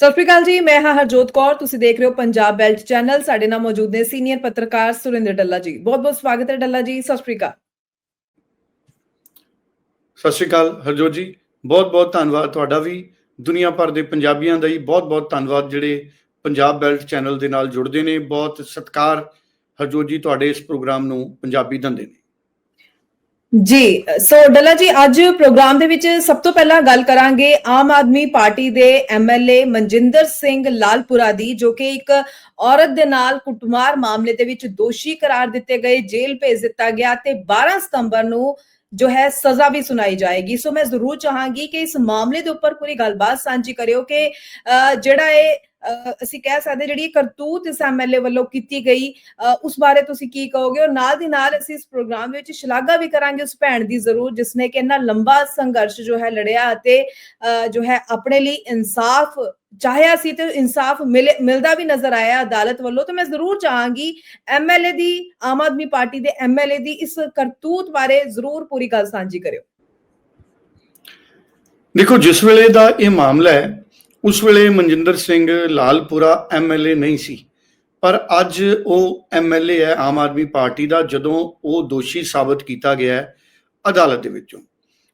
ਸਤਿ ਸ਼੍ਰੀ ਅਕਾਲ ਜੀ, ਮੈਂ ਹਾਂ ਹਰਜੋਤ ਕੌਰ, ਤੁਸੀਂ ਦੇਖ ਰਹੇ ਹੋ ਪੰਜਾਬ ਬੈਲਟ ਚੈਨਲ। ਸਾਡੇ ਨਾਲ ਮੌਜੂਦ ਨੇ ਸੀਨੀਅਰ ਪੱਤਰਕਾਰ ਸੁਰਿੰਦਰ ਡੱਲਾ ਜੀ। ਬਹੁਤ ਬਹੁਤ ਸਵਾਗਤ ਹੈ ਡੱਲਾ ਜੀ, ਸਤਿ ਸ਼੍ਰੀ ਅਕਾਲ। ਸਤਿ ਸ਼੍ਰੀ ਅਕਾਲ ਹਰਜੋਤ ਜੀ, ਬਹੁਤ ਬਹੁਤ ਧੰਨਵਾਦ ਤੁਹਾਡਾ ਵੀ। ਦੁਨੀਆ ਭਰ ਦੇ ਪੰਜਾਬੀਆਂ ਦਾ ਹੀ ਬਹੁਤ ਬਹੁਤ ਧੰਨਵਾਦ, ਜਿਹੜੇ ਪੰਜਾਬ ਬੈਲਟ ਚੈਨਲ ਦੇ ਨਾਲ ਜੁੜਦੇ ਨੇ। ਬਹੁਤ ਸਤਿਕਾਰ ਹਰਜੋਤ ਜੀ, ਤੁਹਾਡੇ ਇਸ ਪ੍ਰੋਗਰਾਮ ਨੂੰ ਪੰਜਾਬੀ ਦਿੰਦੇ ਨੇ। ਜੀ, ਸੋ ਡੱਲਾ ਜੀ, ਅੱਜ ਪ੍ਰੋਗਰਾਮ ਦੇ ਵਿੱਚ ਸਭ ਤੋਂ ਪਹਿਲਾਂ ਗੱਲ ਕਰਾਂਗੇ ਆਮ ਆਦਮੀ ਪਾਰਟੀ ਦੇ ਐਮਐਲਏ ਮਨਜਿੰਦਰ ਸਿੰਘ ਲਾਲਪੁਰਾ ਦੀ, ਜੋ ਕਿ ਇੱਕ ਔਰਤ ਦੇ ਨਾਲ ਕੁੱਟਮਾਰ ਮਾਮਲੇ ਦੇ ਵਿੱਚ ਦੋਸ਼ੀ ਕਰਾਰ ਦਿੱਤੇ ਗਏ, ਜੇਲ੍ਹ ਭੇਜ ਦਿੱਤਾ ਗਿਆ ਤੇ 12 ਸਤੰਬਰ ਨੂੰ ਜੋ ਹੈ ਸਜ਼ਾ ਵੀ ਸੁਣਾਈ ਜਾਏਗੀ। ਸੋ ਮੈਂ ਜ਼ਰੂਰ ਚਾਹਾਂਗੀ ਕਿ ਇਸ ਮਾਮਲੇ ਦੇ ਉੱਪਰ ਪੂਰੀ ਗੱਲਬਾਤ ਸਾਂਝੀ ਕਰਿਓ ਕਿ ਜਿਹੜਾ ਇਹ ਅਸੀਂ ਕਹਿ ਸਕਦੇ ਜਿਹੜੀ ਕਰਤੂਤ ਇਸ ਐਮਐਲਏ ਵੱਲੋਂ ਕੀਤੀ ਗਈ ਅਹ, ਉਸ ਬਾਰੇ ਤੁਸੀਂ ਕੀ ਕਹੋਗੇ? ਔਰ ਨਾਲ ਦੀ ਨਾਲ ਅਸੀਂ ਇਸ ਪ੍ਰੋਗਰਾਮ ਵਿੱਚ ਸ਼ਲਾਘਾ ਵੀ ਕਰਾਂਗੇ ਉਸ ਭੈਣ ਦੀ ਜ਼ਰੂਰ ਜਿਸਨੇ ਕਿ ਇੰਨਾ ਲੰਬਾ ਸੰਘਰਸ਼ ਜੋ ਹੈ ਲੜਿਆ ਅਤੇ ਅਹ, ਜੋ ਹੈ ਆਪਣੇ ਲਈ ਇਨਸਾਫ ਚਾਹਿਆ ਸੀ ਤੇ ਇਨਸਾਫ ਮਿਲੇ, ਮਿਲਦਾ ਵੀ ਨਜ਼ਰ ਆਇਆ ਅਦਾਲਤ ਵੱਲੋਂ, ਤੇ ਮੈਂ ਜ਼ਰੂਰ ਚਾਹਾਂਗੀ ਐਮਐਲਏ ਦੀ, ਆਮ ਆਦਮੀ ਪਾਰਟੀ ਦੇ ਐਮਐਲਏ ਦੀ ਇਸ ਕਰਤੂਤ ਬਾਰੇ ਜ਼ਰੂਰ ਪੂਰੀ ਗੱਲ ਸਾਂਝੀ ਕਰਿਓ। ਦੇਖੋ, ਜਿਸ ਵੇਲੇ ਦਾ ਇਹ ਮਾਮਲਾ ਹੈ, ਉਸ ਵੇਲੇ ਮਨਜਿੰਦਰ ਸਿੰਘ ਲਾਲਪੁਰਾ ਐਮਐਲਏ ਨਹੀਂ ਸੀ। ਪਰ ਅੱਜ ਉਹ ਐਮਐਲਏ ਹੈ, ਆਮ ਆਦਮੀ ਪਾਰਟੀ ਦਾ, ਜਦੋਂ ਉਹ ਦੋਸ਼ੀ ਸਾਬਤ ਕੀਤਾ ਗਿਆ ਹੈ ਅਦਾਲਤ ਦੇ ਵਿੱਚੋਂ।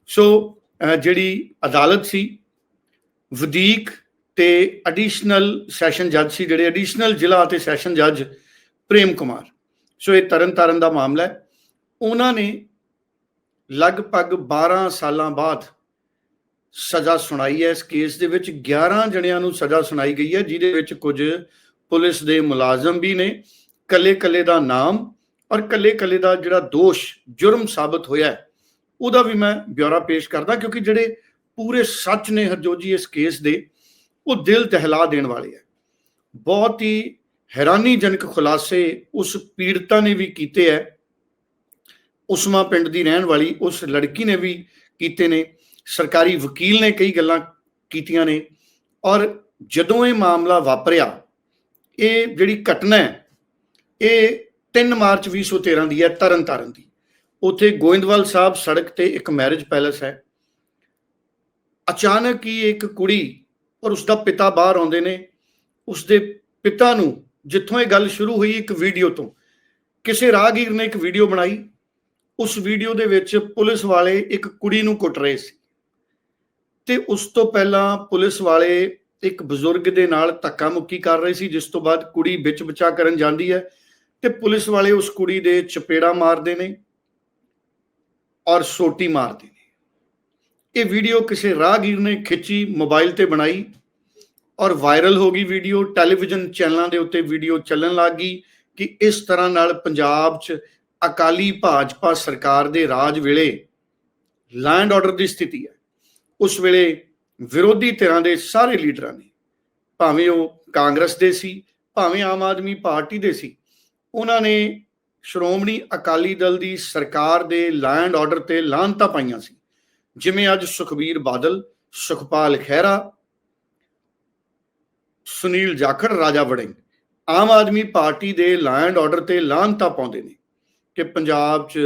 ਸੋ ਜਿਹੜੀ ਅਦਾਲਤ ਸੀ, ਵਧੀਕ ਤੇ ਐਡੀਸ਼ਨਲ ਸੈਸ਼ਨ ਜੱਜ ਸੀ ਜਿਹੜੇ ਐਡੀਸ਼ਨਲ ਜ਼ਿਲ੍ਹਾ ਅਤੇ ਸੈਸ਼ਨ ਜੱਜ ਪ੍ਰੇਮ ਕੁਮਾਰ। ਸੋ ਇਹ ਤਰਨਤਾਰਨ ਦਾ ਮਾਮਲਾ ਹੈ। ਉਹਨਾਂ ਨੇ ਲਗਭਗ 12 ਸਾਲਾਂ ਬਾਅਦ ਸਜ਼ਾ ਸੁਣਾਈ ਹੈ। ਇਸ ਕੇਸ ਦੇ ਵਿੱਚ 11 ਜਣਿਆਂ ਨੂੰ ਸਜ਼ਾ ਸੁਣਾਈ ਗਈ ਹੈ, ਜਿਹਦੇ ਵਿੱਚ ਕੁਝ ਪੁਲਿਸ ਦੇ ਮੁਲਾਜ਼ਮ ਵੀ ਨੇ। ਕੱਲੇ-ਕੱਲੇ ਦਾ ਨਾਮ ਔਰ ਕੱਲੇ-ਕੱਲੇ ਦਾ ਜਿਹੜਾ ਦੋਸ਼, ਜੁਰਮ ਸਾਬਤ ਹੋਇਆ ਹੈ, ਉਹਦਾ ਵੀ ਮੈਂ ਬਿਊਰਾ ਪੇਸ਼ ਕਰਦਾ, ਕਿਉਂਕਿ ਜਿਹੜੇ ਪੂਰੇ ਸੱਚ ਨੇ ਹਰਜੋਤ ਜੀ ਇਸ ਕੇਸ ਦੇ ਉਹ ਦਿਲ ਦਹਿਲਾ ਦੇਣ ਵਾਲੇ ਹੈ ਬਹੁਤ ਹੀ ਹੈਰਾਨੀਜਨਕ ਖੁਲਾਸੇ ਉਸ ਪੀੜਤਾ ਨੇ ਵੀ ਕੀਤੇ ਹੈ ਉਸਮਾ ਪਿੰਡ ਦੀ ਰਹਿਣ ਵਾਲੀ ਉਸ ਲੜਕੀ ਨੇ ਵੀ ਕੀਤੇ ਨੇ। ਸਰਕਾਰੀ ਵਕੀਲ ਨੇ ਕਈ ਗੱਲਾਂ ਕੀਤੀਆਂ ਨੇ ਔਰ ਜਦੋਂ ਇਹ ਮਾਮਲਾ ਵਾਪਰਿਆ, ਇਹ ਜਿਹੜੀ ਘਟਨਾ ਹੈ, ਇਹ 3 ਮਾਰਚ 2013 ਦੀ ਹੈ, ਤਰਨਤਾਰਨ ਦੀ। ਉੱਥੇ ਗੋਇੰਦਵਾਲ ਸਾਹਿਬ ਸੜਕ ਤੇ ਇੱਕ ਮੈਰਿਜ ਪੈਲੇਸ ਹੈ। ਅਚਾਨਕ ਹੀ ਇੱਕ ਕੁੜੀ ਔਰ ਉਸ ਦਾ ਪਿਤਾ ਬਾਹਰ ਆਉਂਦੇ ਨੇ। ਉਸ ਦੇ ਪਿਤਾ ਨੂੰ ਜਿੱਥੋਂ ਇਹ ਗੱਲ ਸ਼ੁਰੂ ਹੋਈ ਇੱਕ ਵੀਡੀਓ ਤੋਂ, ਕਿਸੇ ਰਾਹਗੀਰ ਨੇ ਇੱਕ ਵੀਡੀਓ ਬਣਾਈ। ਉਸ ਵੀਡੀਓ ਦੇ ਵਿੱਚ ਪੁਲਿਸ ਵਾਲੇ ਇੱਕ ਕੁੜੀ ਨੂੰ ਕੁੱਟ ਰਹੇ ਸੀ। ਤੇ ਉਸ ਤੋਂ ਪਹਿਲਾਂ ਪੁਲਿਸ ਵਾਲੇ ਇੱਕ ਬਜ਼ੁਰਗ ਦੇ ਨਾਲ ਧੱਕਾ ਮੁੱਕੀ ਕਰ ਰਹੇ ਸੀ, ਜਿਸ ਤੋਂ ਬਾਅਦ ਕੁੜੀ ਵਿੱਚ ਬਚਾ ਕਰਨ ਜਾਂਦੀ ਹੈ ਤੇ ਪੁਲਿਸ ਵਾਲੇ ਉਸ ਕੁੜੀ ਦੇ ਚਪੇੜਾ ਮਾਰਦੇ ਨੇ ਔਰ ਸੋਟੀ ਮਾਰਦੇ ਨੇ। ਇਹ ਵੀਡੀਓ ਕਿਸੇ ਰਾਹਗੀਰ ਨੇ ਖਿੱਚੀ, ਮੋਬਾਈਲ ਤੇ ਬਣਾਈ ਔਰ ਵਾਇਰਲ ਹੋ ਗਈ ਵੀਡੀਓ, ਟੈਲੀਵਿਜ਼ਨ ਚੈਨਲਾਂ ਦੇ ਉੱਤੇ ਵੀਡੀਓ ਚੱਲਣ ਲੱਗ ਗਈ ਕਿ ਇਸ ਤਰ੍ਹਾਂ ਨਾਲ ਪੰਜਾਬ 'ਚ ਅਕਾਲੀ ਭਾਜਪਾ ਸਰਕਾਰ ਦੇ ਰਾਜ ਵੇਲੇ ਲੈਂਡ ਆਰਡਰ ਦੀ ਸਥਿਤੀ ਹੈ। ਉਸ ਵੇਲੇ ਵਿਰੋਧੀ ਧਿਰਾਂ ਦੇ ਸਾਰੇ ਲੀਡਰਾਂ ਨੇ, ਭਾਵੇਂ ਉਹ ਕਾਂਗਰਸ ਦੇ ਸੀ, ਭਾਵੇਂ ਆਮ ਆਦਮੀ ਪਾਰਟੀ ਦੇ ਸੀ, ਉਹਨਾਂ ਨੇ ਸ਼੍ਰੋਮਣੀ ਅਕਾਲੀ ਦਲ ਦੀ ਸਰਕਾਰ ਦੇ ਲੈਂਡ ਆਰਡਰ ਤੇ ਲਾਂਤਾ ਪਾਈਆਂ ਸੀ। ਜਿਵੇਂ ਅੱਜ ਸੁਖਬੀਰ ਬਾਦਲ, ਸੁਖਪਾਲ ਖਹਿਰਾ, ਸੁਨੀਲ ਜਾਖੜ, ਰਾਜਾ ਵੜਿੰਗ ਆਮ ਆਦਮੀ ਪਾਰਟੀ ਦੇ ਲੈਂਡ ਆਰਡਰ ਤੇ ਲਾਂਤਾ ਪਾਉਂਦੇ ਨੇ ਕਿ ਪੰਜਾਬ 'ਚ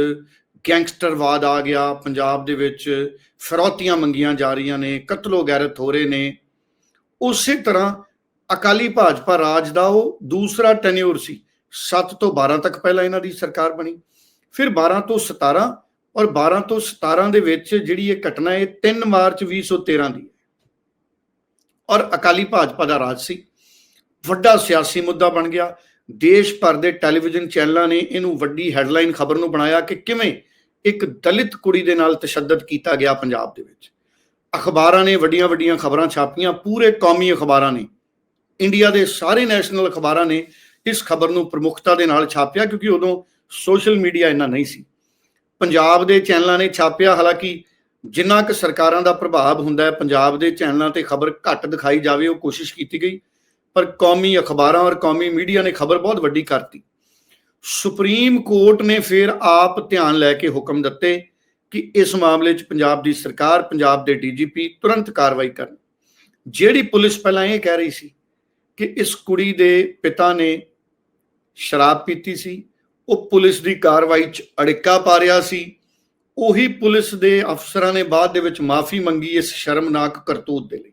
ਗੈਂਗਸਟਰਵਾਦ ਆ ਗਿਆ, ਪੰਜਾਬ ਦੇ ਵਿੱਚ ਫਰੌਤੀਆਂ ਮੰਗੀਆਂ ਜਾ ਰਹੀਆਂ ਨੇ, ਕਤਲੋ ਗੈਰਤ ਹੋ ਰਹੇ ਨੇ। ਉਸੇ ਤਰ੍ਹਾਂ ਅਕਾਲੀ ਭਾਜਪਾ ਰਾਜ ਦਾ ਉਹ ਦੂਸਰਾ ਟੈਨਿਓਰ ਸੀ। 7 ਤੋਂ 12 ਤੱਕ ਪਹਿਲਾਂ ਇਹਨਾਂ ਦੀ ਸਰਕਾਰ ਬਣੀ। ਫਿਰ 12 ਤੋਂ 17 ਔਰ 12 ਤੋਂ 17 ਦੇ ਵਿੱਚ ਜਿਹੜੀ ਇਹ ਘਟਨਾ ਹੈ 3 ਮਾਰਚ 2013 ਦੀ ਹੈ। ਔਰ ਅਕਾਲੀ ਭਾਜਪਾ ਦਾ ਰਾਜ ਸੀ। ਵੱਡਾ ਸਿਆਸੀ ਮੁੱਦਾ ਬਣ ਗਿਆ। ਦੇਸ਼ ਭਰ ਦੇ ਟੈਲੀਵਿਜ਼ਨ ਚੈਨਲਾਂ ਨੇ ਇਹਨੂੰ ਵੱਡੀ ਹੈਡਲਾਈਨ ਖਬਰ ਨੂੰ ਬਣਾਇਆ ਕਿ ਕਿਵੇਂ ਇੱਕ ਦਲਿਤ ਕੁੜੀ ਦੇ ਨਾਲ ਤਸ਼ੱਦਦ ਕੀਤਾ ਗਿਆ ਪੰਜਾਬ ਦੇ ਵਿੱਚ। ਅਖਬਾਰਾਂ ਨੇ ਵੱਡੀਆਂ ਵੱਡੀਆਂ ਖਬਰਾਂ ਛਾਪੀਆਂ, ਪੂਰੇ ਕੌਮੀ ਅਖਬਾਰਾਂ ਨੇ। ਇੰਡੀਆ ਦੇ ਸਾਰੇ ਨੈਸ਼ਨਲ ਅਖਬਾਰਾਂ ਨੇ ਇਸ ਖਬਰ ਨੂੰ ਪ੍ਰਮੁੱਖਤਾ ਦੇ ਨਾਲ ਛਾਪਿਆ ਕਿਉਂਕਿ ਉਦੋਂ ਸੋਸ਼ਲ ਮੀਡੀਆ ਇੰਨਾ ਨਹੀਂ ਸੀ। ਪੰਜਾਬ ਦੇ ਚੈਨਲਾਂ ਨੇ ਛਾਪਿਆ, ਹਾਲਾਂਕਿ ਜਿੰਨਾ ਕੁ ਸਰਕਾਰਾਂ ਦਾ ਪ੍ਰਭਾਵ ਹੁੰਦਾ ਹੈ, ਪੰਜਾਬ ਦੇ ਚੈਨਲਾਂ ਤੇ ਖਬਰ ਘੱਟ ਦਿਖਾਈ ਜਾਵੇ, ਉਹ ਕੋਸ਼ਿਸ਼ ਕੀਤੀ ਗਈ, ਪਰ ਕੌਮੀ ਅਖਬਾਰਾਂ ਔਰ ਕੌਮੀ ਮੀਡੀਆ ਨੇ ਖਬਰ ਬਹੁਤ ਵੱਡੀ ਕਰਤੀ। ਸੁਪਰੀਮ ਕੋਰਟ ਨੇ ਫਿਰ ਆਪ ਧਿਆਨ ਲੈ ਕੇ ਹੁਕਮ ਦਿੱਤੇ ਕਿ ਇਸ ਮਾਮਲੇ 'ਚ ਪੰਜਾਬ ਦੀ ਸਰਕਾਰ, ਪੰਜਾਬ ਦੇ ਡੀਜੀਪੀ ਤੁਰੰਤ ਕਾਰਵਾਈ ਕਰਨ। ਜਿਹੜੀ ਪੁਲਿਸ ਪਹਿਲਾਂ ਇਹ ਕਹਿ ਰਹੀ ਸੀ ਕਿ ਇਸ ਕੁੜੀ ਦੇ ਪਿਤਾ ਨੇ ਸ਼ਰਾਬ ਪੀਤੀ ਸੀ ਉਹ ਪੁਲਿਸ ਦੀ ਕਾਰਵਾਈ 'ਚ ਅੜਿੱਕਾ ਪਾ ਰਿਹਾ ਸੀ। ਉਹੀ ਪੁਲਿਸ ਦੇ ਅਫਸਰਾਂ ਨੇ ਬਾਅਦ ਦੇ ਵਿੱਚ ਮਾਫੀ ਮੰਗੀ ਇਸ ਸ਼ਰਮਨਾਕ ਕਰਤੂਤ ਦੇ ਲਈ।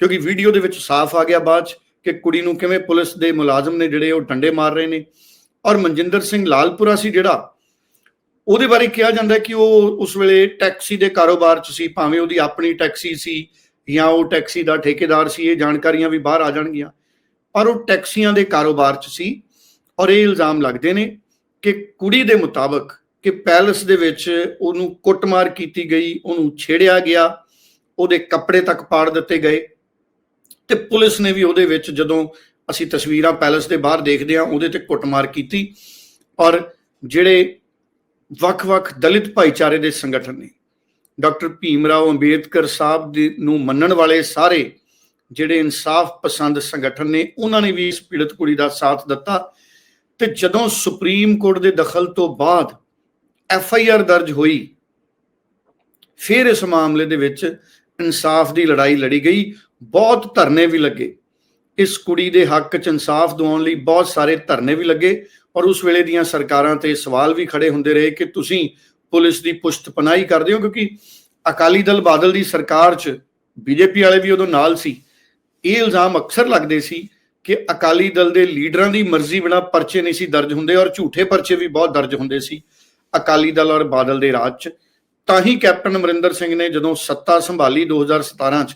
ਕਿਉਂਕਿ ਵੀਡੀਓ ਦੇ ਵਿੱਚ ਸਾਫ਼ ਆ ਗਿਆ ਬਾਅਦ 'ਚ ਕਿ ਕੁੜੀ ਨੂੰ ਕਿਵੇਂ ਪੁਲਿਸ ਦੇ ਮੁਲਾਜ਼ਮ ਨੇ ਜਿਹੜੇ ਉਹ ਡੰਡੇ ਮਾਰ ਰਹੇ ਨੇ। ਔਰ ਮਨਜਿੰਦਰ ਸਿੰਘ ਲਾਲਪੁਰਾ ਸੀ ਜਿਹੜਾ, ਉਹਦੇ ਬਾਰੇ ਕਿਹਾ ਜਾਂਦਾ ਕਿ ਉਹ ਉਸ ਵੇਲੇ ਟੈਕਸੀ ਦੇ ਕਾਰੋਬਾਰ 'ਚ ਸੀ, ਭਾਵੇਂ ਉਹਦੀ ਆਪਣੀ ਟੈਕਸੀ ਸੀ ਜਾਂ ਉਹ ਟੈਕਸੀ ਦਾ ਠੇਕੇਦਾਰ ਸੀ, ਇਹ ਜਾਣਕਾਰੀਆਂ ਵੀ ਬਾਹਰ ਆ ਜਾਣਗੀਆਂ। ਪਰ ਉਹ ਟੈਕਸੀਆਂ ਦੇ ਕਾਰੋਬਾਰ 'ਚ ਸੀ ਔਰ ਇਹ ਇਲਜ਼ਾਮ ਲੱਗਦੇ ਨੇ ਕਿ ਕੁੜੀ ਦੇ ਮੁਤਾਬਕ ਕਿ ਪੈਲਸ ਦੇ ਵਿੱਚ ਉਹਨੂੰ ਕੁੱਟਮਾਰ ਕੀਤੀ ਗਈ, ਉਹਨੂੰ ਛੇੜਿਆ ਗਿਆ, ਉਹਦੇ ਕੱਪੜੇ ਤੱਕ ਪਾੜ ਦਿੱਤੇ ਗਏ ਤੇ ਪੁਲਿਸ ਨੇ ਵੀ ਉਹਦੇ ਵਿੱਚ ਜਦੋਂ ਅਸੀਂ ਤਸਵੀਰਾਂ ਪੈਲਸ ਦੇ ਬਾਹਰ ਦੇਖਦੇ ਹਾਂ, ਉਹਦੇ ਤੇ ਕੁੱਟਮਾਰ ਕੀਤੀ ਔਰ ਜਿਹੜੇ ਵੱਖ-ਵੱਖ ਦਲਿਤ ਭਾਈਚਾਰੇ ਦੇ ਸੰਗਠਨ ਨੇ, ਡਾਕਟਰ ਭੀਮ ਰਾਓ ਅੰਬੇਦਕਰ ਸਾਹਿਬ ਦੇ ਨੂੰ ਮੰਨਣ ਵਾਲੇ ਸਾਰੇ ਜਿਹੜੇ ਇਨਸਾਫ ਪਸੰਦ ਸੰਗਠਨ ਨੇ, ਉਹਨਾਂ ਨੇ ਵੀ ਇਸ ਪੀੜਤ ਕੁੜੀ ਦਾ ਸਾਥ ਦਿੱਤਾ ਤੇ ਜਦੋਂ ਸੁਪਰੀਮ ਕੋਰਟ ਦੇ ਦਖਲ ਤੋਂ ਬਾਅਦ ਐਫ ਆਈ ਆਰ ਦਰਜ ਹੋਈ, ਫਿਰ ਇਸ ਮਾਮਲੇ ਦੇ ਵਿੱਚ ਇਨਸਾਫ ਦੀ ਲੜਾਈ ਲੜੀ ਗਈ। ਬਹੁਤ ਧਰਨੇ ਵੀ ਲੱਗੇ। ਇਸ ਕੁੜੀ ਦੇ ਹੱਕ 'ਚ ਇਨਸਾਫ ਦਿਵਾਉਣ ਲਈ ਬਹੁਤ ਸਾਰੇ ਧਰਨੇ ਵੀ ਲੱਗੇ ਔਰ ਉਸ ਵੇਲੇ ਦੀਆਂ ਸਰਕਾਰਾਂ ਤੇ ਸਵਾਲ ਵੀ ਖੜੇ ਹੁੰਦੇ ਰਹੇ ਕਿ ਤੁਸੀਂ ਪੁਲਿਸ ਦੀ ਪੁਸ਼ਤਪਨਾਹੀ ਕਰਦੇ ਹੋ ਕਿਉਂਕਿ ਅਕਾਲੀ ਦਲ ਬਾਦਲ ਦੀ ਸਰਕਾਰ 'ਚ ਬੀਜੇਪੀ ਵਾਲੇ ਵੀ ਉਦੋਂ ਨਾਲ ਸੀ। ਇਹ ਇਲਜ਼ਾਮ ਅਕਸਰ ਲੱਗਦੇ ਸੀ ਕਿ ਅਕਾਲੀ ਦਲ ਦੇ ਲੀਡਰਾਂ ਦੀ ਮਰਜ਼ੀ ਬਿਨਾ ਪਰਚੇ ਨਹੀਂ ਸੀ ਦਰਜ ਹੁੰਦੇ ਔਰ ਝੂਠੇ ਪਰਚੇ ਵੀ ਬਹੁਤ ਦਰਜ ਹੁੰਦੇ ਸੀ ਅਕਾਲੀ ਦਲ ਔਰ ਬਾਦਲ ਦੇ ਰਾਜ 'ਚ। ਤਾਂ ਹੀ ਕੈਪਟਨ ਅਮਰਿੰਦਰ ਸਿੰਘ ਨੇ ਜਦੋਂ ਸੱਤਾ ਸੰਭਾਲੀ 2017 'ਚ,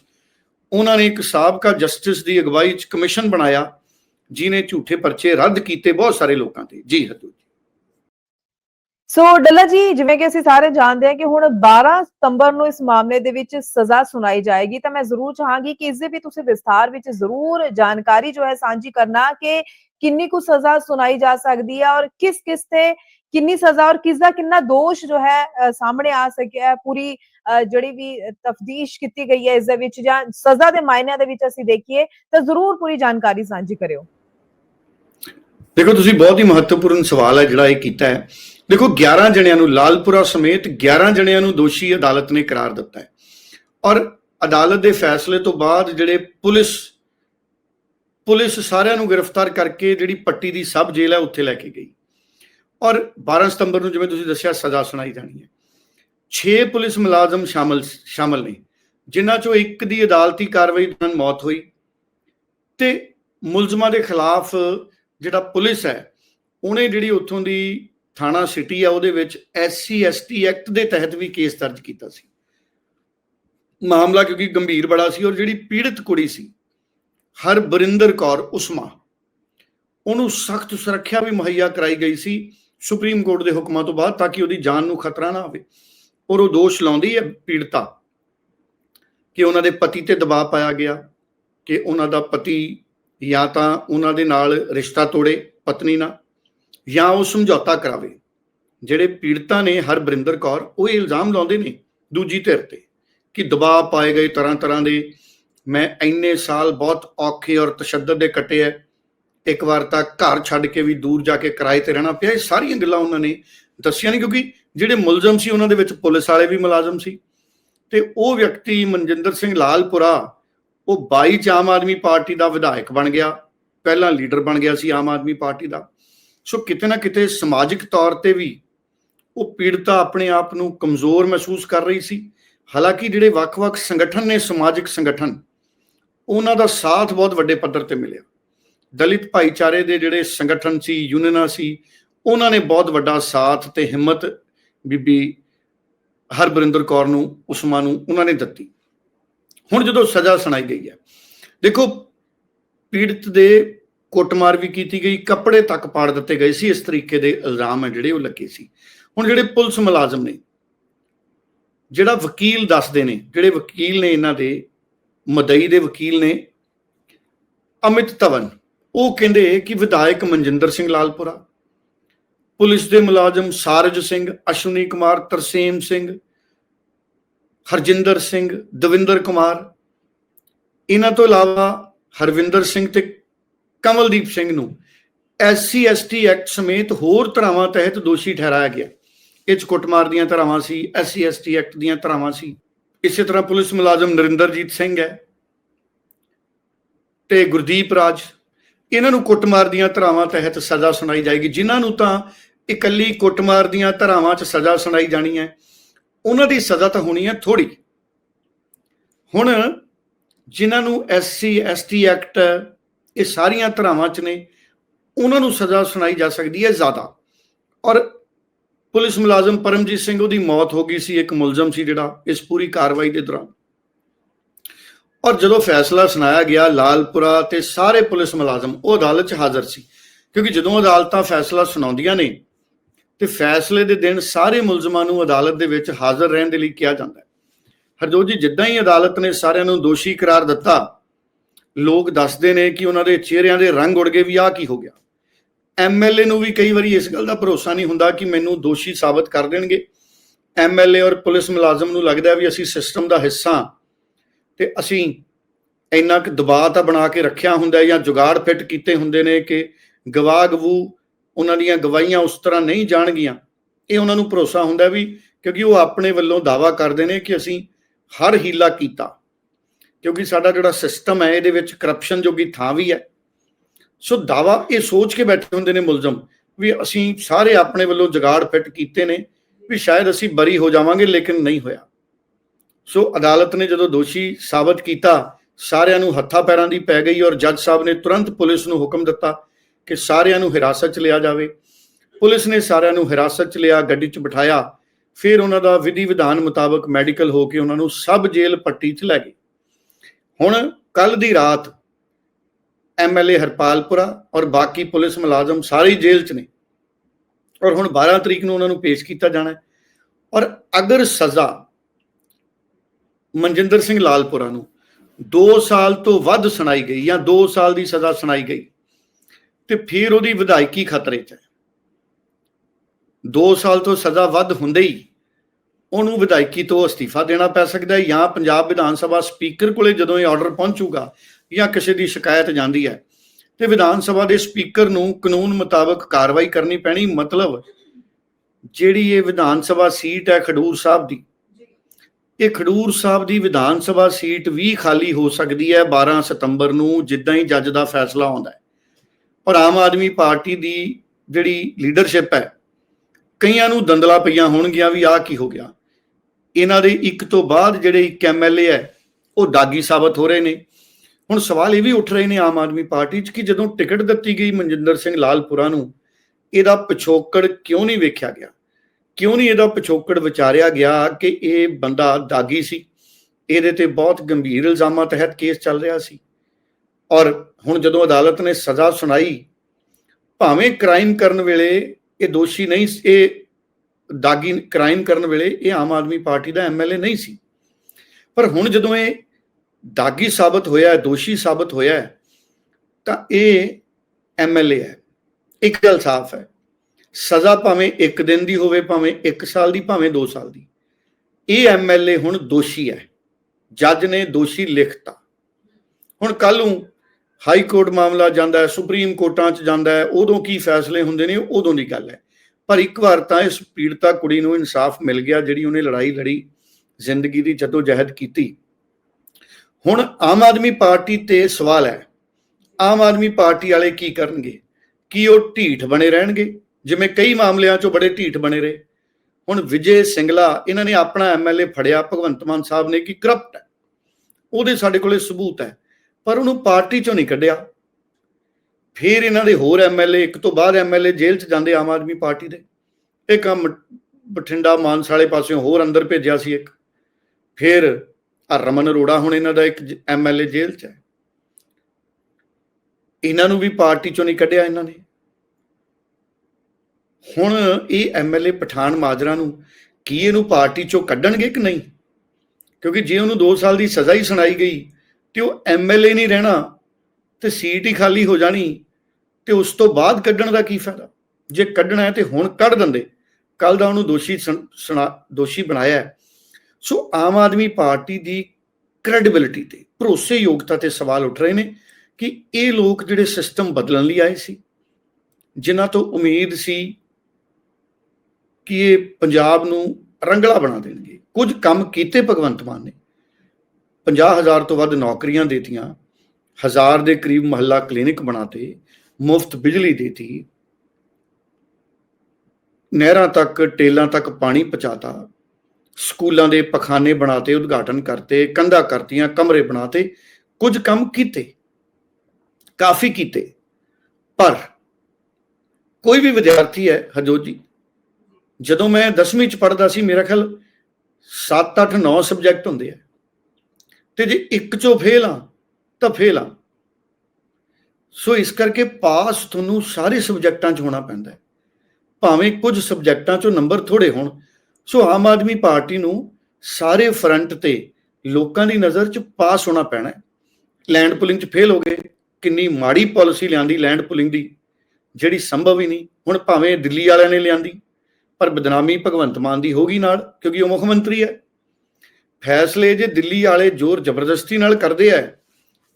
ਉਹਨਾਂ ਨੇ ਇੱਕ ਸਾਬਕਾ ਜਸਟਿਸ ਦੀ ਅਗਵਾਈ 'ਚ ਕਮਿਸ਼ਨ ਬਣਾਇਆ ਜਿਨੇ ਝੂਠੇ ਪਰਚੇ ਰੱਦ ਕੀਤੇ ਬਹੁਤ ਸਾਰੇ ਲੋਕਾਂ ਤੇ। ਜੀ ਹਦੂ ਸੋ ਡੱਲਾ ਜੀ ਜਿਵੇਂ ਕਿ ਅਸੀਂ ਸਾਰੇ ਜਾਣਦੇ ਹਾਂ ਕਿ ਹੁਣ 12 ਸਤੰਬਰ ਨੂੰ ਇਸ ਮਾਮਲੇ ਦੇ ਵਿੱਚ ਸਜ਼ਾ ਸੁਣਾਈ ਜਾਏਗੀ ਤਾਂ ਮੈਂ ਜ਼ਰੂਰ ਚਾਹਾਂਗੀ ਕਿ ਇਸ ਦੇ ਵੀ ਤੁਸੀਂ ਵਿਸਥਾਰ ਵਿੱਚ ਜ਼ਰੂਰ ਜਾਣਕਾਰੀ ਜੋ ਹੈ ਸਾਂਝੀ ਕਰਨਾ ਕਿ ਕਿੰਨੀ ਕੁ ਸਜ਼ਾ ਸੁਣਾਈ ਜਾ ਸਕਦੀ ਹੈ ਔਰ ਕਿਸ ਕਿਸ ਤੇ ਕਿੰਨੀ ਸਜ਼ਾ ਔਰ ਕਿਸ ਦਾ ਕਿੰਨਾ ਦੋਸ਼ ਜੋ ਹੈ ਸਾਹਮਣੇ ਆ ਸਕਿਆ ਹੈ ਪੂਰੀ ਅ, ਜਿਹੜੀ ਵੀ ਤਫਦੀਸ਼ ਕੀਤੀ ਗਈ ਹੈ ਇਸ ਦੇ ਵਿੱਚ ਜਾਂ ਸਜ਼ਾ ਦੇ ਮਾਇਨਿਆਂ ਦੇ ਵਿੱਚ ਅਸੀਂ ਦੇਖੀਏ ਤਾਂ ਜ਼ਰੂਰ ਪੂਰੀ ਜਾਣਕਾਰੀ ਸਾਂਝੀ ਕਰਿਓ। ਦੇਖੋ ਤੁਸੀਂ ਬਹੁਤ ਹੀ ਮਹੱਤਵਪੂਰਨ ਸਵਾਲ ਹੈ ਜਿਹੜਾ ਇਹ ਕੀਤਾ ਹੈ। ਦੇਖੋ 11 ਜਣਿਆਂ ਨੂੰ ਲਾਲਪੁਰਾ ਸਮੇਤ 11 ਜਣਿਆਂ ਨੂੰ ਦੋਸ਼ੀ ਅਦਾਲਤ ਨੇ ਕਰਾਰ ਦਿੱਤਾ ਹੈ। ਔਰ ਅਦਾਲਤ ਦੇ ਫੈਸਲੇ ਤੋਂ ਬਾਅਦ ਜਿਹੜੇ ਪੁਲਿਸ ਪੁਲਿਸ ਸਾਰਿਆਂ ਨੂੰ ਗ੍ਰਿਫਤਾਰ ਕਰਕੇ ਜਿਹੜੀ ਪੱਟੀ ਦੀ ਸਬ ਜੇਲ੍ਹ ਹੈ ਉੱਥੇ ਲੈ ਕੇ ਗਈ। ਔਰ 12 ਸਤੰਬਰ ਨੂੰ ਜਿਵੇਂ ਤੁਸੀਂ ਦੱਸਿਆ, ਸਜ਼ਾ ਸੁਣਾਈ ਜਾਣੀ ਹੈ। 6 ਪੁਲਿਸ ਮੁਲਾਜ਼ਮ ਸ਼ਾਮਲ ਸ਼ਾਮਲ ਨੇ, ਜਿਨ੍ਹਾਂ ਚੋਂ ਇੱਕ ਦੀ ਅਦਾਲਤੀ ਕਾਰਵਾਈ ਦੌਰਾਨ ਮੌਤ ਹੋਈ ਤੇ ਮੁਲਜ਼ਮਾਂ ਦੇ ਖਿਲਾਫ ਜਿਹੜਾ ਪੁਲਿਸ ਹੈ, ਉਹਨੇ ਜਿਹੜੀ ਉੱਥੋਂ ਦੀ ਥਾਣਾ ਸਿਟੀ ਆ ਉਹਦੇ ਵਿੱਚ ਐਸਸੀ, ਐਸਟੀ ਐਕਟ ਦੇ ਤਹਿਤ ਵੀ ਕੇਸ ਦਰਜ ਕੀਤਾ ਸੀ। ਮਾਮਲਾ ਕਿਉਂਕਿ ਗੰਭੀਰ ਬੜਾ ਸੀ ਔਰ ਜਿਹੜੀ ਪੀੜਤ ਕੁੜੀ ਸੀ, ਹਰਬਰਿੰਦਰ ਕੌਰ ਉਸਮਾ, ਉਹਨੂੰ ਸਖਤ ਸੁਰੱਖਿਆ ਵੀ ਮੁਹੱਈਆ ਕਰਾਈ ਗਈ ਸੀ ਸੁਪਰੀਮ ਕੋਰਟ ਦੇ ਹੁਕਮਾਂ ਤੋਂ ਬਾਅਦ ਤਾਂ ਕਿ ਉਹਦੀ ਜਾਨ ਨੂੰ ਖਤਰਾ ਨਾ ਹੋਵੇ। ਔਰ ਉਹ ਦੋਸ਼ ਲਾਉਂਦੀ ਹੈ ਪੀੜਤਾ ਕਿ ਉਹਨਾਂ ਦੇ ਪਤੀ ਤੇ ਦਬਾਅ ਪਾਇਆ ਗਿਆ, ਕਿ ਉਹਨਾਂ ਦਾ ਪਤੀ ਜਾਂ ਤਾਂ ਉਹਨਾਂ ਦੇ ਨਾਲ ਰਿਸ਼ਤਾ ਤੋੜੇ, ਪਤਨੀ ਨਾਲ। ਜਾਂ ਉਹ ਸਮਝੌਤਾ ਕਰਾਵੇ। ਜਿਹੜੇ ਪੀੜਤਾਂ ਨੇ ਹਰਬਰਿੰਦਰ ਕੌਰ, ਉਹ ਇਹ ਇਲਜ਼ਾਮ ਲਾਉਂਦੇ ਨੇ ਦੂਜੀ ਧਿਰ ਤੇ ਕਿ ਦਬਾਅ ਪਾਏ ਗਏ ਤਰ੍ਹਾਂ ਤਰ੍ਹਾਂ ਦੇ। ਮੈਂ ਇੰਨੇ ਸਾਲ ਬਹੁਤ ਔਖੇ ਔਰ ਤਸ਼ੱਦਦ ਦੇ ਕੱਟੇ ਐ। ਇੱਕ ਵਾਰ ਤਾਂ ਘਰ ਛੱਡ ਕੇ ਵੀ ਦੂਰ ਜਾ ਕੇ ਕਿਰਾਏ ਤੇ ਰਹਿਣਾ ਪਿਆ। ਇਹ ਸਾਰੀਆਂ ਗੱਲਾਂ ਉਹਨਾਂ ਨੇ ਦੱਸੀਆਂ ਨਹੀਂ ਕਿਉਂਕਿ ਜਿਹੜੇ ਮੁਲਜ਼ਮ ਸੀ ਉਹਨਾਂ ਦੇ ਵਿੱਚ ਪੁਲਿਸ ਵਾਲੇ ਵੀ ਮੁਲਾਜ਼ਮ ਸੀ। ਤੇ ਉਹ ਵਿਅਕਤੀ ਮਨਜਿੰਦਰ ਸਿੰਘ ਲਾਲਪੁਰਾ, ਉਹ 22 ਚ ਆਮ ਆਦਮੀ ਪਾਰਟੀ ਦਾ ਵਿਧਾਇਕ ਬਣ ਗਿਆ। ਪਹਿਲਾਂ ਲੀਡਰ ਬਣ ਗਿਆ ਸੀ ਆਮ ਆਦਮੀ ਪਾਰਟੀ ਦਾ। ਸੋ ਕਿਤੇ ਨਾ ਕਿਤੇ ਸਮਾਜਿਕ ਤੌਰ ਤੇ ਵੀ ਉਹ ਪੀੜਤਾ ਆਪਣੇ ਆਪ ਨੂੰ ਕਮਜ਼ੋਰ ਮਹਿਸੂਸ ਕਰ ਰਹੀ ਸੀ। ਹਾਲਾਂਕਿ ਜਿਹੜੇ ਵੱਖ-ਵੱਖ ਸੰਗਠਨ ਨੇ ਸਮਾਜਿਕ ਸੰਗਠਨ, ਉਹਨਾਂ ਦਾ ਸਾਥ ਬਹੁਤ ਵੱਡੇ ਪੱਧਰ ਤੇ ਮਿਲਿਆ। ਦਲਿਤ ਭਾਈਚਾਰੇ ਦੇ ਜਿਹੜੇ ਸੰਗਠਨ ਸੀ, ਯੂਨੀਅਨਾਂ ਸੀ, ਉਹਨਾਂ ਨੇ ਬਹੁਤ ਵੱਡਾ ਸਾਥ ਤੇ ਹਿੰਮਤ ਬੀਬੀ ਹਰਬਰਿੰਦਰ ਕੌਰ ਨੂੰ, ਉਸਮਾ ਨੂੰ ਉਹਨਾਂ ਨੇ ਦਿੱਤੀ। ਹੁਣ ਜਦੋਂ ਸਜ਼ਾ ਸੁਣਾਈ ਗਈ ਹੈ, ਦੇਖੋ, ਪੀੜਤ ਦੇ ਕੁੱਟਮਾਰ ਵੀ ਕੀਤੀ ਗਈ, ਕੱਪੜੇ ਤੱਕ ਪਾੜ ਦਿੱਤੇ ਗਏ ਸੀ, ਇਸ ਤਰੀਕੇ ਦੇ ਇਲਜ਼ਾਮ ਹੈ ਜਿਹੜੇ ਉਹ ਲੱਗੇ ਸੀ। ਹੁਣ ਜਿਹੜੇ ਪੁਲਿਸ ਮੁਲਾਜ਼ਮ ਨੇ, ਜਿਹੜਾ ਵਕੀਲ ਦੱਸਦੇ ਨੇ, ਜਿਹੜੇ ਵਕੀਲ ਨੇ ਇਹਨਾਂ ਦੇ, ਮਦਈ ਦੇ ਵਕੀਲ ਨੇ, ਅਮਿਤ ਤਵਨ ਉਹ ਕਹਿੰਦੇ ਕਿ ਵਿਧਾਇਕ ਮਨਜਿੰਦਰ ਸਿੰਘ ਲਾਲਪੁਰਾ, ਪੁਲਿਸ ਦੇ ਮੁਲਾਜ਼ਮ ਸਾਰਜ ਸਿੰਘ, ਅਸ਼ਵਨੀ ਕੁਮਾਰ, ਤਰਸੇਮ ਸਿੰਘ, ਹਰਜਿੰਦਰ ਸਿੰਘ, ਦਵਿੰਦਰ ਕੁਮਾਰ, ਇਹਨਾਂ ਤੋਂ ਇਲਾਵਾ ਹਰਵਿੰਦਰ ਸਿੰਘ ਤੇ ਕਮਲਦੀਪ ਸਿੰਘ ਨੂੰ ਐਸਸੀ ਐਸਟੀ ਐਕਟ ਸਮੇਤ ਹੋਰ ਧਾਰਾਵਾਂ ਤਹਿਤ ਦੋਸ਼ੀ ਠਹਿਰਾਇਆ ਗਿਆ। ਇਹ 'ਚ ਕੁੱਟਮਾਰ ਦੀਆਂ ਧਾਰਾਵਾਂ ਸੀ ਐਸਸੀ ਐਸਟੀ ਐਕਟ ਦੀਆਂ ਧਾਰਾਵਾਂ ਸੀ। ਇਸੇ ਤਰ੍ਹਾਂ ਪੁਲਿਸ ਮੁਲਾਜ਼ਮ ਨਰਿੰਦਰਜੀਤ ਸਿੰਘ ਹੈ ਤੇ ਗੁਰਦੀਪ ਰਾਜ। ਇਹਨਾਂ ਨੂੰ ਕੁੱਟਮਾਰ ਦੀਆਂ ਧਾਰਾਵਾਂ ਤਹਿਤ ਸਜ਼ਾ ਸੁਣਾਈ ਜਾਏਗੀ। ਜਿਨ੍ਹਾਂ ਨੂੰ ਤਾਂ ਇਕੱਲੀ ਕੁੱਟਮਾਰ ਦੀਆਂ ਧਾਰਾਵਾਂ 'ਚ ਸਜ਼ਾ ਸੁਣਾਈ ਜਾਣੀ ਹੈ, ਉਹਨਾਂ ਦੀ ਸਜ਼ਾ ਤਾਂ ਹੋਣੀ ਹੈ ਥੋੜੀ ਹੁਣ ਜਿਨ੍ਹਾਂ ਨੂੰ ਐਸਸੀ ਐਸਟੀ ਐਕਟ ਇਹ ਸਾਰੀਆਂ ਧਰਾਵਾਂ 'ਚ ਨੇ, ਉਹਨਾਂ ਨੂੰ ਸਜ਼ਾ ਸੁਣਾਈ ਜਾ ਸਕਦੀ ਹੈ ਜ਼ਿਆਦਾ। ਔਰ ਪੁਲਿਸ ਮੁਲਾਜ਼ਮ ਪਰਮਜੀਤ ਸਿੰਘ ਉਹਦੀ ਮੌਤ ਹੋ ਗਈ ਸੀ, ਇੱਕ ਮੁਲਜ਼ਮ ਸੀ ਜਿਹੜਾ, ਇਸ ਪੂਰੀ ਕਾਰਵਾਈ ਦੇ ਦੌਰਾਨ। ਔਰ ਜਦੋਂ ਫੈਸਲਾ ਸੁਣਾਇਆ ਗਿਆ ਲਾਲਪੁਰਾ ਤੇ ਸਾਰੇ ਪੁਲਿਸ ਮੁਲਾਜ਼ਮ, ਉਹ ਅਦਾਲਤ 'ਚ ਹਾਜ਼ਰ ਸੀ। ਕਿਉਂਕਿ ਜਦੋਂ ਅਦਾਲਤਾਂ ਫੈਸਲਾ ਸੁਣਾਉਂਦੀਆਂ ਨੇ, ਤੇ ਫੈਸਲੇ ਦੇ ਦਿਨ ਸਾਰੇ ਮੁਲਜ਼ਮਾਂ ਨੂੰ ਅਦਾਲਤ ਦੇ ਵਿੱਚ ਹਾਜ਼ਰ ਰਹਿਣ ਦੇ ਲਈ ਕਿਹਾ ਜਾਂਦਾ ਹੈ। ਹਰਜੋਤ ਜੀ, ਜਿੱਦਾਂ ਹੀ ਅਦਾਲਤ ਨੇ ਸਾਰਿਆਂ ਨੂੰ ਦੋਸ਼ੀ ਕਰਾਰ ਦਿੱਤਾ ਲੋਕ ਦੱਸਦੇ ਨੇ ਕਿ ਉਹਨਾਂ ਦੇ ਚਿਹਰਿਆਂ ਦੇ ਰੰਗ ਉੜ ਗਏ ਵੀ ਆਹ ਕੀ ਹੋ ਗਿਆ। ਐਮਐਲਏ ਨੂੰ ਵੀ ਕਈ ਵਾਰੀ ਇਸ ਗੱਲ ਦਾ ਭਰੋਸਾ ਨਹੀਂ ਹੁੰਦਾ ਕਿ ਮੈਨੂੰ ਦੋਸ਼ੀ ਸਾਬਤ ਕਰ ਦੇਣਗੇ। ਐਮਐਲਏ ਔਰ ਪੁਲਿਸ ਮੁਲਾਜ਼ਮ ਨੂੰ ਲੱਗਦਾ ਵੀ ਅਸੀਂ ਸਿਸਟਮ ਦਾ ਹਿੱਸਾ ਹਾਂ ਤੇ ਅਸੀਂ ਇੰਨਾ ਕੁ ਦਬਾਅ ਤਾਂ ਬਣਾ ਕੇ ਰੱਖਿਆ ਹੁੰਦਾ ਜਾਂ ਜੁਗਾੜ ਫਿੱਟ ਕੀਤੇ ਹੁੰਦੇ ਨੇ ਕਿ ਗਵਾਹ ਗਵੂ ਉਹਨਾਂ ਦੀਆਂ ਗਵਾਹੀਆਂ ਉਸ ਤਰ੍ਹਾਂ ਨਹੀਂ ਜਾਣਗੀਆਂ। ਇਹ ਉਹਨਾਂ ਨੂੰ ਭਰੋਸਾ ਹੁੰਦਾ ਵੀ ਕਿਉਂਕਿ ਉਹ ਆਪਣੇ ਵੱਲੋਂ ਦਾਵਾ ਕਰਦੇ ਨੇ ਕਿ ਅਸੀਂ ਹਰ ਹੀਲਾ ਕੀਤਾ। ਕਿਉਂਕਿ ਸਾਡਾ ਜਿਹੜਾ ਸਿਸਟਮ ਹੈ, ਇਹਦੇ ਵਿੱਚ ਕਰਪਸ਼ਨ ਜੋਗੀ ਥਾਂ ਵੀ ਹੈ। ਸੋ ਦਾਵਾ ਇਹ ਸੋਚ ਕੇ ਬੈਠੇ ਹੁੰਦੇ ਨੇ ਮੁਲਜ਼ਮ ਵੀ ਅਸੀਂ ਸਾਰੇ ਆਪਣੇ ਵੱਲੋਂ ਜਗਾੜ ਫਿੱਟ ਕੀਤੇ ਨੇ ਵੀ ਸ਼ਾਇਦ ਅਸੀਂ ਬਰੀ ਹੋ ਜਾਵਾਂਗੇ, ਲੇਕਿਨ ਨਹੀਂ ਹੋਇਆ। ਸੋ ਅਦਾਲਤ ਨੇ ਜਦੋਂ ਦੋਸ਼ੀ ਸਾਬਤ ਕੀਤਾ, ਸਾਰਿਆਂ ਨੂੰ ਹੱਥਾਂ ਪੈਰਾਂ ਦੀ ਪੈ ਗਈ ਔਰ ਜੱਜ ਸਾਹਿਬ ਨੇ ਤੁਰੰਤ ਪੁਲਿਸ ਨੂੰ ਹੁਕਮ ਦਿੱਤਾ ਕਿ ਸਾਰਿਆਂ ਨੂੰ ਹਿਰਾਸਤ 'ਚ ਲਿਆ ਜਾਵੇ। ਪੁਲਿਸ ਨੇ ਸਾਰਿਆਂ ਨੂੰ ਹਿਰਾਸਤ 'ਚ ਲਿਆ, ਗੱਡੀ 'ਚ ਬਿਠਾਇਆ। ਫਿਰ ਉਹਨਾਂ ਦਾ ਵਿਧੀ ਵਿਧਾਨ ਮੁਤਾਬਕ ਮੈਡੀਕਲ ਹੋ ਕੇ ਉਹਨਾਂ ਨੂੰ ਸਬ ਜੇਲ੍ਹ ਪੱਟੀ 'ਚ ਲੈ ਗਏ। ਹੁਣ ਕੱਲ ਦੀ ਰਾਤ ਐਮਐਲਏ ਹਰਪਾਲਪੁਰਾ ਔਰ ਬਾਕੀ ਪੁਲਿਸ ਮੁਲਾਜ਼ਮ ਸਾਰੇ ਜੇਲ੍ਹ 'ਚ ਨੇ। ਔਰ ਹੁਣ 12 ਤਰੀਕ ਨੂੰ ਉਹਨਾਂ ਨੂੰ ਪੇਸ਼ ਕੀਤਾ ਜਾਣਾ ਹੈ। ਔਰ ਅਗਰ ਸਜ਼ਾ ਮਨਜਿੰਦਰ ਸਿੰਘ ਲਾਲਪੁਰਾ ਨੂੰ 2 ਸਾਲ ਤੋਂ ਵੱਧ ਸੁਣਾਈ ਗਈ ਜਾਂ 2 ਸਾਲ ਦੀ ਸਜ਼ਾ ਸੁਣਾਈ ਗਈ, ਤੇ ਫਿਰ ਉਹਦੀ ਵਿਧਾਇਕੀ ਖਤਰੇ 'ਚ ਹੈ। 2 ਸਾਲ ਤੋਂ ਸਜ਼ਾ ਵੱਧ ਹੁੰਦੇ ਹੀ ਉਹਨੂੰ ਵਿਧਾਇਕੀ ਤੋਂ ਅਸਤੀਫਾ ਦੇਣਾ ਪੈ ਸਕਦਾ ਹੈ ਜਾਂ ਪੰਜਾਬ ਵਿਧਾਨ ਸਭਾ ਸਪੀਕਰ ਕੋਲੇ ਜਦੋਂ ਇਹ ਆਰਡਰ ਪਹੁੰਚੂਗਾ ਜਾਂ ਕਿਸੇ ਦੀ ਸ਼ਿਕਾਇਤ ਜਾਂਦੀ ਹੈ, ਤੇ ਵਿਧਾਨ ਸਭਾ ਦੇ ਸਪੀਕਰ ਨੂੰ ਕਾਨੂੰਨ ਮੁਤਾਬਕ ਕਾਰਵਾਈ ਕਰਨੀ ਪੈਣੀ, ਮਤਲਬ ਜਿਹੜੀ ਇਹ ਵਿਧਾਨ ਸਭਾ ਸੀਟ ਹੈ ਖਡੂਰ ਸਾਹਿਬ ਦੀ। ਇਹ ਖਡੂਰ ਸਾਹਿਬ ਦੀ ਵਿਧਾਨ ਸਭਾ ਸੀਟ ਵੀ ਖਾਲੀ ਹੋ ਸਕਦੀ ਹੈ 12 ਸਤੰਬਰ ਨੂੰ, ਜਿੱਦਾਂ ਹੀ ਜੱਜ ਦਾ ਫੈਸਲਾ ਆਉਂਦਾ ਹੈ। ਔਰ ਆਮ ਆਦਮੀ ਪਾਰਟੀ ਦੀ ਜਿਹੜੀ ਲੀਡਰਸ਼ਿਪ ਹੈ, ਕਈਆਂ ਨੂੰ ਦੰਦਲਾ ਪਈਆਂ ਹੋਣਗੀਆਂ ਵੀ ਆਹ ਕੀ ਹੋ ਗਿਆ। ਇਹਨਾਂ ਦੇ ਇੱਕ ਤੋਂ ਬਾਅਦ ਜਿਹੜੇ ਇੱਕ ਐਮਐਲਏ ਹੈ, ਉਹ ਦਾਗੀ ਸਾਬਤ ਹੋ ਰਹੇ ਨੇ। ਹੁਣ ਸਵਾਲ ਇਹ ਵੀ ਉੱਠ ਰਹੇ ਨੇ ਆਮ ਆਦਮੀ ਪਾਰਟੀ 'ਚ ਕਿ ਜਦੋਂ ਟਿਕਟ ਦਿੱਤੀ ਗਈ ਮਨਜਿੰਦਰ ਸਿੰਘ ਲਾਲਪੁਰਾ ਨੂੰ, ਇਹਦਾ ਪਿਛੋਕੜ ਕਿਉਂ ਨਹੀਂ ਵੇਖਿਆ ਗਿਆ? ਕਿਉਂ ਨਹੀਂ ਇਹਦਾ ਪਿਛੋਕੜ ਵਿਚਾਰਿਆ ਗਿਆ ਕਿ ਇਹ ਬੰਦਾ ਦਾਗੀ ਸੀ? ਇਹਦੇ ਤੇ ਬਹੁਤ ਗੰਭੀਰ ਇਲਜ਼ਾਮਾਂ ਤਹਿਤ ਕੇਸ ਚੱਲ ਰਿਹਾ ਸੀ। ਔਰ ਹੁਣ ਜਦੋਂ ਅਦਾਲਤ ਨੇ ਸਜ਼ਾ ਸੁਣਾਈ, ਭਾਵੇਂ ਕ੍ਰਾਈਮ ਕਰਨ ਵੇਲੇ ਇਹ ਦੋਸ਼ੀ ਨਹੀਂ, ਇਹ ਦਾਗੀ ਕ੍ਰਾਈਮ ਕਰਨ ਵੇਲੇ ਇਹ ਆਮ ਆਦਮੀ ਪਾਰਟੀ ਦਾ ਐਮਐਲਏ ਨਹੀਂ ਸੀ। ਪਰ ਹੁਣ ਜਦੋਂ ਇਹ ਦਾਗੀ ਸਾਬਤ ਹੋਇਆ ਦੋਸ਼ੀ ਸਾਬਤ ਹੋਇਆ ਤਾਂ ਇਹ ਐਮਐਲਏ ਹੈ। ਇੱਕ ਗੱਲ ਸਾਫ਼ ਹੈ, ਸਜ਼ਾ ਭਾਵੇਂ 1 ਦਿਨ ਦੀ ਹੋਵੇ, ਭਾਵੇਂ 1 ਸਾਲ ਦੀ, ਭਾਵੇਂ 2 ਸਾਲ ਦੀ, ਇਹ ਐਮਐਲਏ ਹੁਣ ਦੋਸ਼ੀ ਹੈ। ਜੱਜ ਨੇ ਦੋਸ਼ੀ ਲਿਖਤਾ। ਹੁਣ ਕੱਲ ਨੂੰ ਹਾਈ ਕੋਰਟ ਮਾਮਲਾ ਜਾਂਦਾ ਹੈ, ਸੁਪਰੀਮ ਕੋਰਟਾਂ 'ਚ ਜਾਂਦਾ ਹੈ, ਉਦੋਂ ਕੀ ਫੈਸਲੇ ਹੁੰਦੇ ਨੇ, ਉਦੋਂ ਦੀ ਗੱਲ ਹੈ। ਪਰ ਇੱਕ ਵਾਰ ਤਾਂ ਇਸ ਪੀੜਤਾ ਕੁੜੀ ਨੂੰ ਇਨਸਾਫ ਮਿਲ ਗਿਆ ਜਿਹੜੀ ਉਹਨੇ ਲੜਾਈ ਲੜੀ, ਜ਼ਿੰਦਗੀ ਦੀ ਜਦੋਂ ਜਹਿਦ ਕੀਤੀ। ਹੁਣ ਆਮ ਆਦਮੀ ਪਾਰਟੀ ਤੇ ਸਵਾਲ ਹੈ, ਆਮ ਆਦਮੀ ਪਾਰਟੀ ਵਾਲੇ ਕੀ ਕਰਨਗੇ? ਕੀ ਉਹ ਢੀਠ ਬਣੇ ਰਹਿਣਗੇ? ਜਿਵੇਂ ਕਈ ਮਾਮਲਿਆਂ 'ਚੋਂ ਬੜੇ ਢੀਠ ਬਣੇ ਰਹੇ। ਹੁਣ ਵਿਜੇ ਸਿੰਗਲਾ, ਇਹਨਾਂ ਨੇ ਆਪਣਾ ਐਮਐਲਏ ਫੜਿਆ, ਭਗਵੰਤ ਮਾਨ ਸਾਹਿਬ ਨੇ ਕਿ ਕਰਪਟ ਹੈ। ਉਹਦੇ ਸਾਡੇ ਕੋਲੇ ਸਬੂਤ ਹੈ, ਪਰ ਉਹਨੂੰ ਪਾਰਟੀ 'ਚੋਂ ਨਹੀਂ ਕੱਢਿਆ। ਫਿਰ ਇਹਨਾਂ ਦੇ ਹੋਰ ਐਮਐਲਏ ਇੱਕ ਤੋਂ ਬਾਅਦ ਐਮਐਲਏ ਜੇਲ੍ਹ 'ਚ ਜਾਂਦੇ ਆਮ ਆਦਮੀ ਪਾਰਟੀ ਦੇ। ਇਹ ਕੰਮ ਬਠਿੰਡਾ ਮਾਨਸਾ ਵਾਲੇ ਪਾਸਿਓਂ ਹੋਰ ਅੰਦਰ ਭੇਜਿਆ ਸੀ ਇੱਕ। ਫਿਰ ਆ ਰਮਨ ਅਰੋੜਾ ਹੁਣ ਇਹਨਾਂ ਦਾ ਇੱਕ ਐਮਐਲਏ ਜੇਲ੍ਹ 'ਚ ਹੈ। ਇਹਨਾਂ ਨੂੰ ਵੀ ਪਾਰਟੀ 'ਚੋਂ ਨਹੀਂ ਕੱਢਿਆ ਇਹਨਾਂ ਨੇ। ਹੁਣ ਇਹ ਐਮਐਲਏ ਪਠਾਨ ਮਾਜਰਾ ਨੂੰ ਕੀ ਇਹਨੂੰ ਪਾਰਟੀ 'ਚੋਂ ਕੱਢਣਗੇ ਕਿ ਨਹੀਂ? ਕਿਉਂਕਿ ਜੇ ਉਹਨੂੰ 2 ਸਾਲ ਦੀ ਸਜ਼ਾ ਹੀ ਸੁਣਾਈ ਗਈ ਤੇ ਉਹ ਐਮਐਲਏ ਨਹੀਂ ਰਹਿਣਾ ਤੇ ਸੀਟ ਹੀ ਖਾਲੀ ਹੋ ਜਾਣੀ ਤੇ ਉਸ ਤੋਂ ਬਾਅਦ ਕੱਢਣ ਦਾ ਕੀ ਫਾਇਦਾ? ਜੇ ਕੱਢਣਾ ਹੈ ਤੇ ਹੁਣ ਕੱਢ ਦਿੰਦੇ। ਕੱਲ ਦਾ ਉਹਨੂੰ ਦੋਸ਼ੀ ਸੁਣਾ ਦੋਸ਼ੀ ਬਣਾਇਆ ਸੋ ਆਮ ਆਦਮੀ ਪਾਰਟੀ ਦੀ ਕ੍ਰੈਡੀਬਿਲਿਟੀ ਤੇ, ਭਰੋਸੇਯੋਗਤਾ ਤੇ ਸਵਾਲ ਉੱਠ ਰਹੇ ਨੇ ਕਿ ਇਹ ਲੋਕ ਜਿਹੜੇ ਸਿਸਟਮ ਬਦਲਣ ਲਈ ਆਏ ਸੀ, ਜਿਨ੍ਹਾਂ ਤੋਂ ਉਮੀਦ ਸੀ ਕਿ ਇਹ ਪੰਜਾਬ ਨੂੰ ਰੰਗਲਾ ਬਣਾ ਦੇਣਗੇ। ਕੁਝ ਕੰਮ ਕੀਤੇ ਭਗਵੰਤ ਮਾਨ ਨੇ। 50000 ਤੋਂ ਵੱਧ ਨੌਕਰੀਆਂ ਦੇਤੀਆਂ। ਹਜ਼ਾਰ ਦੇ ਕਰੀਬ ਮਹੱਲਾ ਕਲੀਨਿਕ ਬਣਾਤੇ, ਮੁਫਤ ਬਿਜਲੀ ਦੇਤੀ। ਨਹਿਰਾਂ ਤੱਕ, ਟੇਲਾਂ ਤੱਕ ਪਾਣੀ ਪਹੁੰਚਾਤਾ। ਸਕੂਲਾਂ ਦੇ ਪਖਾਨੇ ਬਣਾਤੇ, ਉਦਘਾਟਨ ਕਰਤੇ, ਕੰਧਾਂ ਕਰਤੀਆਂ, ਕਮਰੇ ਬਣਾਤੇ, ਕੁਝ ਕੰਮ ਕੀਤੇ, ਕਾਫੀ ਕੀਤੇ। ਪਰ ਕੋਈ ਵੀ ਵਿਦਿਆਰਥੀ ਹੈ, ਹਰਜੋਤ ਜੀ, ਜਦੋਂ ਮੈਂ 10ਵੀਂ ਚ ਪੜ੍ਹਦਾ ਸੀ, ਮੇਰਾ ਖਿਆਲ 7 8 9 ਸਬਜੈਕਟ ਹੁੰਦੇ ਆ। ਤੇ ਜੇ ਇੱਕ ਚੋਂ ਫੇਲ ਆ ਤਾਂ ਫੇਲ ਆ। ਸੋ ਇਸ ਕਰਕੇ ਪਾਸ ਤੁਹਾਨੂੰ ਸਾਰੇ ਸਬਜੈਕਟਾਂ 'ਚ ਹੋਣਾ ਪੈਂਦਾ ਹੈ। ਭਾਵੇਂ ਕੁਝ ਸਬਜੈਕਟਾਂ 'ਚੋਂ ਨੰਬਰ ਥੋੜੇ ਹੋਣ। ਸੋ ਆਮ ਆਦਮੀ ਪਾਰਟੀ ਨੂੰ ਸਾਰੇ ਫਰੰਟ ਤੇ ਲੋਕਾਂ ਦੀ ਨਜ਼ਰ 'ਚ ਪਾਸ ਹੋਣਾ ਪੈਣਾ ਲੈਂਡ ਪੁਲਿੰਗ 'ਚ ਫੇਲ ਹੋ ਗਏ। ਕਿੰਨੀ ਮਾੜੀ ਪਾਲਿਸੀ ਲਿਆਂਦੀ ਲੈਂਡ ਪੁਲਿੰਗ ਦੀ, ਜਿਹੜੀ ਸੰਭਵ ਹੀ ਨਹੀਂ। ਹੁਣ ਭਾਵੇਂ ਦਿੱਲੀ ਵਾਲਿਆਂ ਨੇ ਲਿਆਂਦੀ, ਪਰ ਬਦਨਾਮੀ ਭਗਵੰਤ ਮਾਨ ਦੀ ਹੋਗੀ ਨਾਲ, ਕਿਉਂਕਿ ਉਹ ਮੁੱਖ ਮੰਤਰੀ ਹੈ। ਫੈਸਲੇ ਜੇ ਦਿੱਲੀ ਵਾਲੇ ਜ਼ੋਰ ਜ਼ਬਰਦਸਤੀ ਨਾਲ ਕਰਦੇ ਆ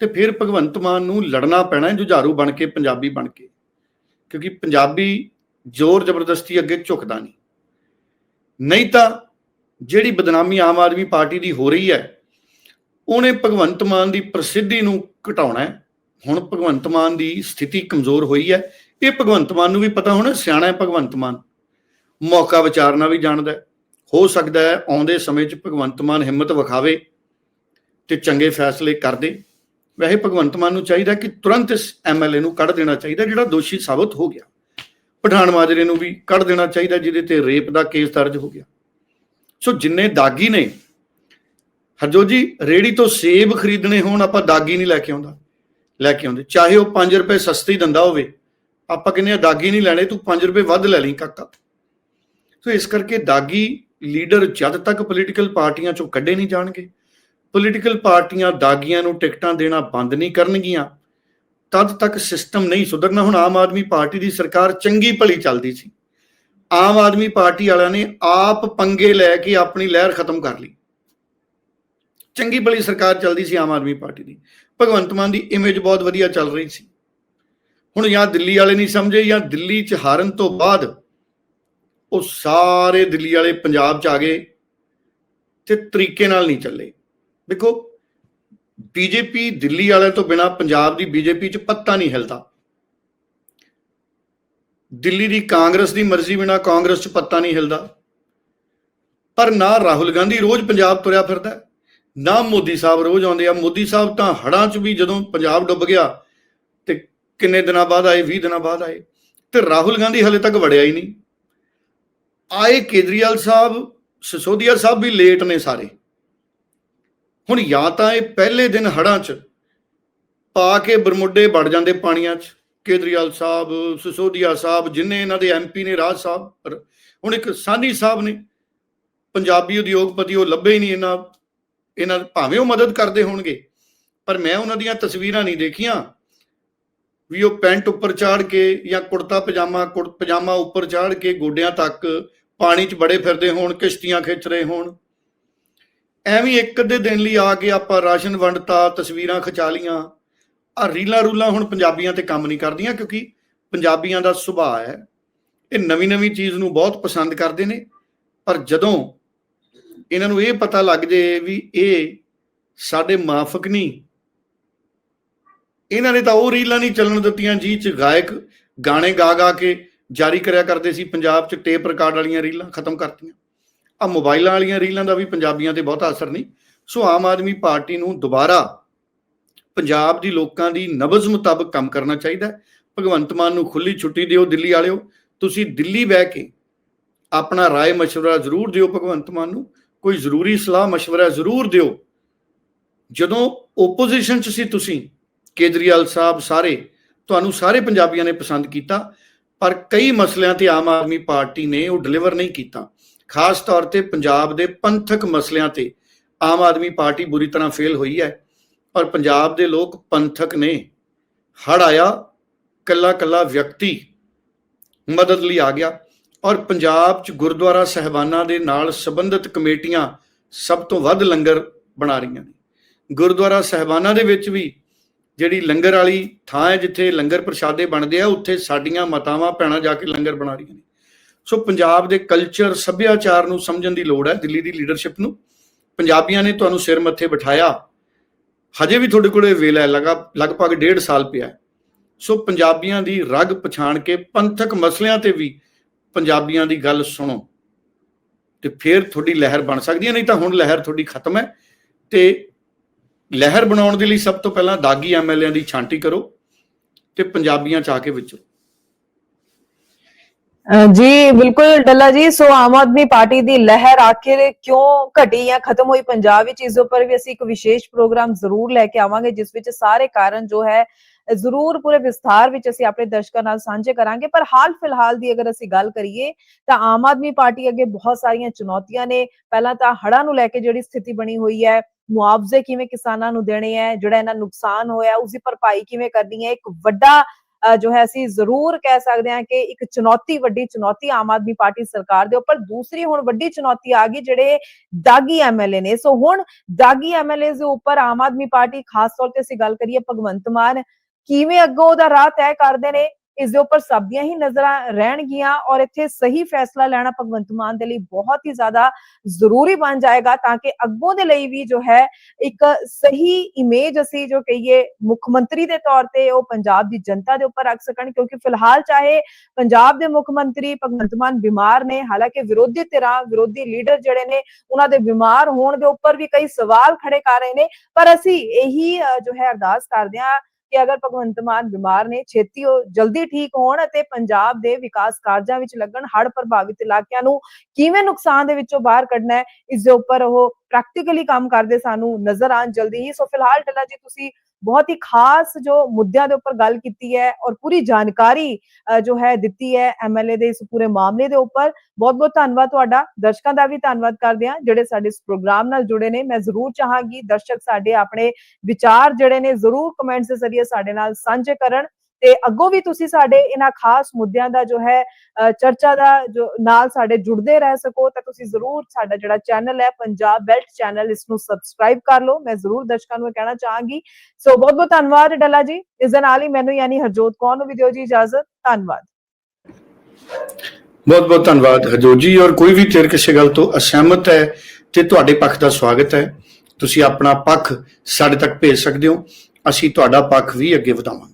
ਤੇ ਫਿਰ ਭਗਵੰਤ ਮਾਨ ਨੂੰ ਲੜਨਾ ਪੈਣਾ ਹੈ, ਜੁਝਾਰੂ ਬਣ ਕੇ, ਪੰਜਾਬੀ ਬਣ ਕੇ। ਕਿਉਂਕਿ ਪੰਜਾਬੀ ਜ਼ੋਰ ਜ਼ਬਰਦਸਤੀ ਅੱਗੇ ਝੁਕਦਾ ਨਹੀਂ। ਨਹੀਂ ਤਾਂ ਜਿਹੜੀ ਬਦਨਾਮੀ ਆਮ ਆਦਮੀ ਪਾਰਟੀ ਦੀ ਹੋ ਰਹੀ ਹੈ, ਉਹਨੇ ਭਗਵੰਤ ਮਾਨ ਦੀ ਪ੍ਰਸਿੱਧੀ ਨੂੰ ਘਟਾਉਣਾ ਹੈ। ਹੁਣ ਭਗਵੰਤ ਮਾਨ ਦੀ ਸਥਿਤੀ ਕਮਜ਼ੋਰ ਹੋਈ ਹੈ। ਇਹ ਭਗਵੰਤ ਮਾਨ ਨੂੰ ਵੀ ਪਤਾ ਹੋਣਾ, ਸਿਆਣਾ ਹੈ ਭਗਵੰਤ ਮਾਨ। ਮੌਕਾ ਵਿਚਾਰਨਾ ਵੀ ਜਾਣਦਾ ਹੋ। ਸਕਦਾ ਹੈ ਆਉਂਦੇ ਸਮੇਂ 'ਚ ਭਗਵੰਤ ਮਾਨ ਹਿੰਮਤ ਵਿਖਾਵੇ ਤੇ ਚੰਗੇ ਫੈਸਲੇ ਕਰਦੇ ਵੈਸੇ ਭਗਵੰਤ ਮਾਨ ਨੂੰ ਚਾਹੀਦਾ ਕਿ ਤੁਰੰਤ ਇਸ ਐਮਐਲਏ ਨੂੰ ਕੱਢ ਦੇਣਾ ਚਾਹੀਦਾ, ਜਿਹੜਾ ਦੋਸ਼ੀ ਸਾਬਤ ਹੋ ਗਿਆ। ਪਠਾਨ ਮਾਜਰੇ ਨੂੰ ਵੀ ਕੱਢ ਦੇਣਾ ਚਾਹੀਦਾ, ਜਿਹਦੇ ਤੇ ਰੇਪ ਦਾ ਕੇਸ ਦਰਜ ਹੋ ਗਿਆ। ਸੋ ਜਿੰਨੇ ਦਾਗੀ ਨੇ, ਹਰਜੋਤ ਜੀ ਰੇੜੀ ਤੋਂ ਸੇਬ ਖਰੀਦਣੇ ਹੋਣ, ਆਪਾਂ ਦਾਗੀ ਨਹੀਂ ਲੈ ਕੇ ਆਉਂਦਾ। ਲੈ ਕੇ ਆਉਂਦੇ। ਚਾਹੇ ਉਹ 5 ਰੁਪਏ ਸਸਤੀ ਦਿੰਦਾ ਹੋਵੇ, ਆਪਾਂ ਕਹਿੰਦੇ ਆ, ਦਾਗੀ ਨਹੀਂ ਲੈਣੇ, ਤੂੰ 5 ਰੁਪਏ ਵੱਧ ਲੈ ਲਈ ਕਾਕਾ। ਸੋ ਇਸ ਕਰਕੇ ਦਾਗੀ ਲੀਡਰ ਜਦ ਤੱਕ ਪੋਲੀਟੀਕਲ ਪਾਰਟੀਆਂ ਚੋਂ ਕੱਢੇ ਨਹੀਂ ਜਾਣਗੇ। ਪੋਲੀਟੀਕਲ ਪਾਰਟੀਆਂ ਦਾਗੀਆਂ ਨੂੰ ਟਿਕਟਾਂ ਦੇਣਾ ਬੰਦ ਨਹੀਂ ਕਰਨਗੀਆਂ, ਤਦ ਤੱਕ ਸਿਸਟਮ ਨਹੀਂ ਸੁਧਰਨਾ। ਹੁਣ ਆਮ ਆਦਮੀ ਪਾਰਟੀ ਦੀ ਸਰਕਾਰ ਚੰਗੀ ਭਲੀ ਚੱਲਦੀ ਸੀ। ਆਮ ਆਦਮੀ ਪਾਰਟੀ ਵਾਲਿਆਂ ਨੇ ਆਪ ਪੰਗੇ ਲੈ ਕੇ ਆਪਣੀ ਲਹਿਰ ਖਤਮ ਕਰ ਲਈ। ਚੰਗੀ ਭਲੀ ਸਰਕਾਰ ਚੱਲਦੀ ਸੀ ਆਮ ਆਦਮੀ ਪਾਰਟੀ ਦੀ। ਭਗਵੰਤ ਮਾਨ ਦੀ ਇਮੇਜ ਬਹੁਤ ਵਧੀਆ ਚੱਲ ਰਹੀ ਸੀ। ਹੁਣ ਜਾਂ ਦਿੱਲੀ ਵਾਲੇ ਨਹੀਂ ਸਮਝੇ ਜਾਂ ਦਿੱਲੀ ਚ ਹਾਰਨ ਤੋਂ ਬਾਅਦ ਉਹ ਸਾਰੇ ਦਿੱਲੀ ਵਾਲੇ ਪੰਜਾਬ ਚ ਆ ਗਏ ਤੇ ਤਰੀਕੇ ਨਾਲ ਨਹੀਂ ਚੱਲੇ। ਦੇਖੋ, ਬੀਜੇਪੀ ਦਿੱਲੀ ਵਾਲਿਆਂ ਤੋਂ ਬਿਨਾ ਪੰਜਾਬ ਦੀ ਬੀਜੇਪੀ ਚ ਪੱਤਾ ਨਹੀਂ ਹਿਲਦਾ। ਦਿੱਲੀ ਦੀ ਕਾਂਗਰਸ ਦੀ ਮਰਜ਼ੀ ਬਿਨਾ ਕਾਂਗਰਸ ਚ ਪੱਤਾ ਨਹੀਂ ਹਿਲਦਾ। ਪਰ ਨਾ ਰਾਹੁਲ ਗਾਂਧੀ ਰੋਜ਼ ਪੰਜਾਬ ਤੁਰਿਆ ਫਿਰਦਾ ਨਾ ਮੋਦੀ ਸਾਹਿਬ ਰੋਜ਼ ਆਉਂਦੇ ਆ। ਮੋਦੀ ਸਾਹਿਬ ਤਾਂ ਹੜਾਂ ਚ ਵੀ ਜਦੋਂ ਪੰਜਾਬ ਡੁੱਬ ਗਿਆ ਤੇ ਕਿੰਨੇ ਦਿਨਾਂ ਬਾਅਦ ਆਏ? 20 ਦਿਨਾਂ ਬਾਅਦ ਆਏ। ਤੇ ਰਾਹੁਲ ਗਾਂਧੀ ਹਲੇ ਤੱਕ ਵੜਿਆ ਹੀ ਨਹੀਂ। ਆਏ ਕੇਜਰੀਵਾਲ ਸਾਹਿਬ, ਸਸੋਦੀਆ ਸਾਹਿਬ ਵੀ ਲੇਟ ਨੇ ਸਾਰੇ। ਹੁਣ ਜਾਂ ਤਾਂ ਇਹ ਪਹਿਲੇ ਦਿਨ ਹੜਾਂ 'ਚ ਪਾ ਕੇ ਬਰਮੁੱਡੇ ਵੜ ਜਾਂਦੇ ਪਾਣੀਆਂ 'ਚ। ਕੇਜਰੀਵਾਲ ਸਾਹਿਬ, ਸਿਸੋਦੀਆ ਸਾਹਿਬ, ਜਿੰਨੇ ਇਹਨਾਂ ਦੇ ਐਮਪੀ ਨੇ, ਰਾਜ ਸਾਹਿਬ ਹੁਣ ਇੱਕ ਸਾਨੀ ਸਾਹਿਬ ਨੇ। ਪੰਜਾਬੀ ਉਦਯੋਗਪਤੀ ਉਹ ਲੱਭੇ ਹੀ ਨਹੀਂ ਇਹਨਾਂ ਇਹਨਾਂ ਭਾਵੇਂ ਉਹ ਮਦਦ ਕਰਦੇ ਹੋਣਗੇ। ਪਰ ਮੈਂ ਉਹਨਾਂ ਦੀਆਂ ਤਸਵੀਰਾਂ ਨਹੀਂ ਦੇਖੀਆਂ। ਵੀ ਉਹ ਪੈਂਟ ਉੱਪਰ ਚਾੜ ਕੇ ਜਾਂ ਕੁੜਤਾ ਪਜਾਮਾ ਕੁੜ ਪਜਾਮਾ ਉੱਪਰ ਚਾੜ ਕੇ ਗੋਡਿਆਂ ਤੱਕ ਪਾਣੀ 'ਚ ਬੜੇ ਫਿਰਦੇ ਹੋਣ, ਕਿਸ਼ਤੀਆਂ ਖਿੱਚ ਰਹੇ ਹੋਣ। ਐਵੇਂ ਇੱਕ ਅੱਧੇ ਦਿਨ ਲਈ ਆ ਕੇ ਆਪਾਂ ਰਾਸ਼ਨ, ਵੰਡਤਾ, ਤਸਵੀਰਾਂ ਖਿਚਾ ਲੀਆਂ ਆ ਰੀਲਾਂ ਰੂਲਾਂ ਹੁਣ ਪੰਜਾਬੀਆਂ ਤੇ ਕੰਮ ਨਹੀਂ ਕਰਦੀਆਂ ਕਿਉਂਕਿ ਪੰਜਾਬੀਆਂ ਦਾ ਸੁਭਾਅ ਹੈ। ਇਹ ਨਵੀਂ ਨਵੀਂ ਚੀਜ਼ ਨੂੰ ਬਹੁਤ ਪਸੰਦ ਕਰਦੇ ਨੇ। ਪਰ ਜਦੋਂ ਇਹਨਾਂ ਨੂੰ ਇਹ ਪਤਾ ਲੱਗ ਜੇ ਵੀ ਇਹ ਸਾਡੇ ਮਾਫਕ ਨਹੀਂ, ਇਹਨਾਂ ਨੇ ਤਾਂ ਉਹ ਰੀਲਾਂ ਨਹੀਂ ਚੱਲਣ ਦਿੱਤੀਆਂ ਜੀ ਚ ਗਾਇਕ ਗਾਣੇ ਗਾ ਗਾ ਕੇ ਜਾਰੀ ਕਰਿਆ ਕਰਦੇ ਸੀ। ਪੰਜਾਬ ਚ ਟੇਪ ਰਿਕਾਰਡ ਵਾਲੀਆਂ ਰੀਲਾਂ ਖਤਮ ਕਰਤੀਆਂ। ਆ ਮੋਬਾਈਲਾਂ ਵਾਲੀਆਂ ਰੀਲਾਂ ਦਾ ਵੀ ਪੰਜਾਬੀਆਂ ਤੇ ਬਹੁਤਾ ਅਸਰ ਨਹੀਂ। ਸੋ ਆਮ ਆਦਮੀ ਪਾਰਟੀ ਨੂੰ ਦੁਬਾਰਾ ਪੰਜਾਬ ਦੀ ਲੋਕਾਂ ਦੀ ਨਬਜ਼ ਮੁਤਾਬਕ ਕੰਮ ਕਰਨਾ ਚਾਹੀਦਾ ਹੈ। ਭਗਵੰਤ ਮਾਨ ਨੂੰ ਖੁੱਲੀ ਛੁੱਟੀ ਦਿਓ ਦਿੱਲੀ ਵਾਲਿਓ। ਤੁਸੀਂ ਦਿੱਲੀ ਬਹਿ ਕੇ ਆਪਣਾ ਰਾਏ ਮਸ਼ਵਰਾ ਜ਼ਰੂਰ ਦਿਓ ਭਗਵੰਤ ਮਾਨ ਨੂੰ। ਕੋਈ ਜ਼ਰੂਰੀ ਸਲਾਹ ਮਸ਼ਵਰਾ ਜ਼ਰੂਰ ਦਿਓ। ਜਦੋਂ ਓਪੋਜੀਸ਼ਨ ਚ ਸੀ ਤੁਸੀਂ, ਕੇਜਰੀਵਾਲ ਸਾਹਿਬ ਸਾਰੇ, ਤੁਹਾਨੂੰ ਸਾਰੇ ਪੰਜਾਬੀਆਂ ਨੇ ਪਸੰਦ ਕੀਤਾ, ਪਰ ਕਈ ਮਸਲਿਆਂ ਤੇ ਆਮ ਆਦਮੀ ਪਾਰਟੀ ਨੇ ਉਹ ਡਿਲੀਵਰ ਨਹੀਂ ਕੀਤਾ। ਖਾਸ ਤੌਰ ਤੇ ਪੰਜਾਬ ਦੇ ਪੰਥਕ ਮਸਲਿਆਂ ਤੇ ਆਮ ਆਦਮੀ ਪਾਰਟੀ ਬੁਰੀ ਤਰ੍ਹਾਂ ਫੇਲ ਹੋਈ ਹੈ ਔਰ ਪੰਜਾਬ ਦੇ ਲੋਕ ਪੰਥਕ ਨੇ ਹੜ ਆਇਆ, ਕੱਲਾ ਕੱਲਾ ਵਿਅਕਤੀ ਮਦਦ ਲਈ ਆ ਗਿਆ ਔਰ ਪੰਜਾਬ ਚ ਗੁਰਦੁਆਰਾ ਸਹਿਬਾਨਾਂ ਦੇ ਨਾਲ ਸੰਬੰਧਿਤ ਕਮੇਟੀਆਂ ਸਭ ਤੋਂ ਵੱਧ ਲੰਗਰ ਬਣਾ ਰਹੀਆਂ ਨੇ। ਗੁਰਦੁਆਰਾ ਸਹਿਬਾਨਾਂ ਦੇ ਵਿੱਚ ਵੀ ਜਿਹੜੀ ਲੰਗਰ ਵਾਲੀ ਥਾਂ ਹੈ ਜਿੱਥੇ ਲੰਗਰ ਪ੍ਰਸ਼ਾਦੇ ਬਣਦੇ ਆ, ਉੱਥੇ ਸਾਡੀਆਂ ਮਾਤਾਵਾਂ, ਭੈਣਾਂ ਜਾ ਕੇ ਲੰਗਰ ਬਣਾ ਰਹੀਆਂ ਨੇ। ਸੋ ਪੰਜਾਬ ਦੇ ਕਲਚਰ ਸੱਭਿਆਚਾਰ ਨੂੰ ਸਮਝਣ ਦੀ ਲੋੜ ਹੈ, ਦਿੱਲੀ ਦੀ ਲੀਡਰਸ਼ਿਪ ਨੂੰ। ਪੰਜਾਬੀਆਂ ਨੇ ਤੁਹਾਨੂੰ ਸਿਰ ਮੱਥੇ ਬਿਠਾਇਆ। ਹਜੇ ਵੀ ਤੁਹਾਡੇ ਕੋਲੇ ਵੇਲਾ ਹੈ, ਲਗਾ, ਲਗਭਗ ਡੇਢ ਸਾਲ ਪਿਆ ਸੋ ਪੰਜਾਬੀਆਂ ਦੀ ਰਗ ਪਛਾਣ ਕੇ ਪੰਥਕ ਮਸਲਿਆਂ ਤੇ ਵੀ ਪੰਜਾਬੀਆਂ ਦੀ ਗੱਲ ਸੁਣੋ। ਤੇ ਫਿਰ ਤੁਹਾਡੀ ਲਹਿਰ ਬਣ ਸਕਦੀ ਹੈ, ਨਹੀਂ ਤਾਂ ਹੁਣ ਲਹਿਰ ਤੁਹਾਡੀ ਖਤਮ ਹੈ। ਤੇ ਲਹਿਰ ਬਣਾਉਣ ਦੇ ਲਈ ਸਭ ਤੋਂ ਪਹਿਲਾਂ ਦਾਗੀ ਐਮਐਲਏਆਂ ਦੀ ਛਾਂਟੀ ਕਰੋ ਤੇ ਪੰਜਾਬੀਆਂ ਚ ਆ ਕੇ ਵਿਚਰੋ ਜੀ, ਬਿਲਕੁਲ ਡੱਲਾ ਜੀ, ਸੋ ਆਮ ਆਦਮੀ ਪਾਰਟੀ ਦੀ ਲਹਿਰ ਆਖਿਰ ਕਿਉਂ ਘਟੀ ਜਾਂ ਖਤਮ ਹੋਈ? ਪੰਜਾਬ ਵਿੱਚ ਇਸ ਉੱਪਰ ਵੀ ਅਸੀਂ ਇੱਕ ਵਿਸ਼ੇਸ਼ ਪ੍ਰੋਗਰਾਮ ਜ਼ਰੂਰ ਲੈ ਕੇ ਆਵਾਂਗੇ, ਜਿਸ ਵਿੱਚ ਸਾਰੇ ਕਾਰਨ ਜੋ ਹੈ, ਜ਼ਰੂਰ ਪੂਰੇ ਵਿਸਥਾਰ ਵਿੱਚ ਅਸੀਂ ਆਪਣੇ ਦਰਸ਼ਕਾਂ ਨਾਲ ਸਾਂਝੇ ਕਰਾਂਗੇ। ਪਰ ਹਾਲ ਫਿਲਹਾਲ ਦੀ ਅਗਰ ਅਸੀਂ ਗੱਲ ਕਰੀਏ, ਤਾਂ ਆਮ ਆਦਮੀ ਪਾਰਟੀ ਅੱਗੇ ਬਹੁਤ ਸਾਰੀਆਂ ਚੁਣੌਤੀਆਂ ਨੇ। ਪਹਿਲਾਂ ਤਾਂ ਹੜ੍ਹਾਂ ਨੂੰ ਲੈ ਕੇ ਜਿਹੜੀ ਸਥਿਤੀ ਬਣੀ ਹੋਈ ਹੈ, ਮੁਆਵਜ਼ੇ ਕਿਵੇਂ ਕਿਸਾਨਾਂ ਨੂੰ ਦੇਣੇ ਹੈ, ਜਿਹੜਾ ਇਹਨਾਂ ਨੁਕਸਾਨ ਹੋਇਆ ਉਸ ਦੀ ਭਰਪਾਈ ਕਿਵੇਂ ਕਰਨੀ ਹੈ, ਇੱਕ ਵੱਡਾ ਜੋ ਹੈ, ਅਸੀਂ ਜ਼ਰੂਰ ਕਹਿ ਸਕਦੇ ਹਾਂ ਕਿ ਇੱਕ ਚੁਣੌਤੀ, ਵੱਡੀ ਚੁਣੌਤੀ ਆਮ ਆਦਮੀ ਪਾਰਟੀ ਸਰਕਾਰ ਦੇ ਉੱਪਰ, ਦੂਸਰੀ ਹੁਣ ਵੱਡੀ ਚੁਣੌਤੀ ਆ ਗਈ ਜਿਹੜੇ ਦਾਗੀ ਐਮਐਲਏ ਨੇ। ਸੋ ਹੁਣ ਦਾਗੀ ਐਮਐਲਏ ਦੇ ਉੱਪਰ ਆਮ ਆਦਮੀ ਪਾਰਟੀ, ਖਾਸ ਤੌਰ ਤੇ ਅਸੀਂ ਗੱਲ ਕਰੀਏ ਭਗਵੰਤ ਮਾਨ, ਕਿਵੇਂ ਅੱਗੋਂ ਉਹਦਾ ਰਾਹ ਤੈਅ ਕਰਦੇ ਨੇ? ਇਸ ਦੇ ਉੱਪਰ ਸਭ ਦੀਆਂ ਹੀ ਨਜ਼ਰਾਂ ਰਹਿਣਗੀਆਂ ਔਰ ਇੱਥੇ ਸਹੀ ਫੈਸਲਾ ਲੈਣਾ ਭਗਵੰਤ ਮਾਨ ਦੇ ਲਈ ਬਹੁਤ ਹੀ ਜ਼ਿਆਦਾ ਜ਼ਰੂਰੀ ਬਣ ਜਾਏਗਾ ਤਾਂ ਕਿ ਅੱਗੋਂ ਦੇ ਲਈ ਵੀ ਜੋ ਹੈ ਇੱਕ ਸਹੀ ਇਮੇਜ ਅਸੀਂ ਜੋ ਕਹੀਏ ਮੁੱਖ ਮੰਤਰੀ ਦੇ ਤੌਰ ਤੇ ਉਹ ਪੰਜਾਬ ਦੀ ਜਨਤਾ ਦੇ ਉੱਪਰ ਰੱਖ ਸਕਣ, ਕਿਉਂਕਿ ਫਿਲਹਾਲ ਚਾਹੇ ਪੰਜਾਬ ਦੇ ਮੁੱਖ ਮੰਤਰੀ ਭਗਵੰਤ ਮਾਨ ਬਿਮਾਰ ਨੇ, ਹਾਲਾਂਕਿ ਵਿਰੋਧੀ ਧਿਰਾਂ, ਵਿਰੋਧੀ ਲੀਡਰ ਜਿਹੜੇ ਨੇ, ਉਹਨਾਂ ਦੇ ਬਿਮਾਰ ਹੋਣ ਦੇ ਉੱਪਰ ਵੀ ਕਈ ਸਵਾਲ ਖੜੇ ਕਰ ਰਹੇ ਨੇ, ਪਰ ਅਸੀਂ ਇਹੀ ਜੋ ਹੈ ਅਰਦਾਸ ਕਰਦੇ ਹਾਂ ਕਿ ਅਗਰ ਭਗਵੰਤ ਮਾਨ ਬਿਮਾਰ ਨੇ, ਛੇਤੀ ਉਹ ਜਲਦੀ ਠੀਕ ਹੋਣ ਅਤੇ ਪੰਜਾਬ ਦੇ ਵਿਕਾਸ ਕਾਰਜਾਂ ਵਿੱਚ ਲੱਗਣ ਹੜ ਪ੍ਰਭਾਵਿਤ ਇਲਾਕਿਆਂ ਨੂੰ ਕਿਵੇਂ ਨੁਕਸਾਨ ਦੇ ਵਿੱਚੋਂ ਬਾਹਰ ਕੱਢਣਾ ਹੈ, ਇਸ ਦੇ ਉੱਪਰ ਉਹ ਪ੍ਰੈਕਟੀਕਲੀ ਕੰਮ ਕਰਦੇ ਸਾਨੂੰ ਨਜ਼ਰ ਆਉਣ ਜਲਦੀ ਹੀ। ਸੋ ਫਿਲਹਾਲ, ਟੱਲਾ ਜੀ, ਤੁਸੀਂ ਬਹੁਤ ਹੀ ਖਾਸ ਜੋ ਮੁੱਦਿਆਂ ਦੇ ਉੱਪਰ ਗੱਲ ਕੀਤੀ ਹੈ ਔਰ ਪੂਰੀ ਜਾਣਕਾਰੀ ਅ, ਜੋ ਹੈ ਦਿੱਤੀ ਹੈ ਐਮਐਲਏ ਦੇ ਇਸ ਪੂਰੇ ਮਾਮਲੇ ਦੇ ਉੱਪਰ। ਬਹੁਤ ਬਹੁਤ ਧੰਨਵਾਦ ਤੁਹਾਡਾ। ਦਰਸ਼ਕਾਂ ਦਾ ਵੀ ਧੰਨਵਾਦ ਕਰਦੇ ਹਾਂ ਜਿਹੜੇ ਸਾਡੇ ਇਸ ਪ੍ਰੋਗਰਾਮ ਨਾਲ ਜੁੜੇ ਨੇ। ਮੈਂ ਜ਼ਰੂਰ ਚਾਹਾਂਗੀ ਦਰਸ਼ਕ ਸਾਡੇ ਆਪਣੇ ਵਿਚਾਰ ਜਿਹੜੇ ਨੇ ਜ਼ਰੂਰ ਕਮੈਂਟਸ ਦੇ ਜ਼ਰੀਏ ਸਾਡੇ ਨਾਲ ਸਾਂਝੇ ਕਰਨ। ਤੇ ਅੱਗੋਂ ਵੀ ਤੁਸੀਂ ਸਾਡੇ ਇਹਨਾਂ ਖਾਸ ਮੁੱਦਿਆਂ ਦਾ ਜੋ ਹੈ ਚਰਚਾ ਦਾ ਜੋ ਨਾਲ ਸਾਡੇ ਜੁੜਦੇ ਰਹਿ ਸਕੋ, ਤਾਂ ਤੁਸੀਂ ਜ਼ਰੂਰ ਸਾਡਾ ਜਿਹੜਾ ਚੈਨਲ ਹੈ, ਪੰਜਾਬ ਬੈਲਟ ਚੈਨਲ, ਇਸ ਨੂੰ ਸਬਸਕ੍ਰਾਈਬ ਕਰ ਲਓ। ਮੈਂ ਜ਼ਰੂਰ ਦਰਸ਼ਕਾਂ ਨੂੰ ਇਹ ਕਹਿਣਾ ਚਾਹਾਂਗੀ। ਸੋ ਬਹੁਤ ਬਹੁਤ ਧੰਨਵਾਦ ਡੱਲਾ ਜੀ। ਇਸ ਦੇ ਨਾਲ ਹੀ ਮੈਨੂੰ ਯਾਨੀ ਹਰਜੋਤ ਕੌਰ ਨੂੰ ਵੀ ਦਿਓ ਜੀ ਇਜਾਜ਼ਤ। ਧੰਨਵਾਦ। ਬਹੁਤ ਬਹੁਤ ਧੰਨਵਾਦ ਹਰਜੋਤ ਜੀ। ਔਰ ਕੋਈ ਵੀ ਧਿਰ ਕਿਸੇ ਗੱਲ ਤੋਂ ਅਸਹਿਮਤ ਹੈ, ਤੇ ਤੁਹਾਡੇ ਪੱਖ ਦਾ ਸਵਾਗਤ ਹੈ। ਤੁਸੀਂ ਆਪਣਾ ਪੱਖ ਸਾਡੇ ਤੱਕ ਭੇਜ ਸਕਦੇ ਹੋ। ਅਸੀਂ ਤੁਹਾਡਾ ਪੱਖ ਵੀ ਅੱਗੇ ਵਧਾਵਾਂਗੇ।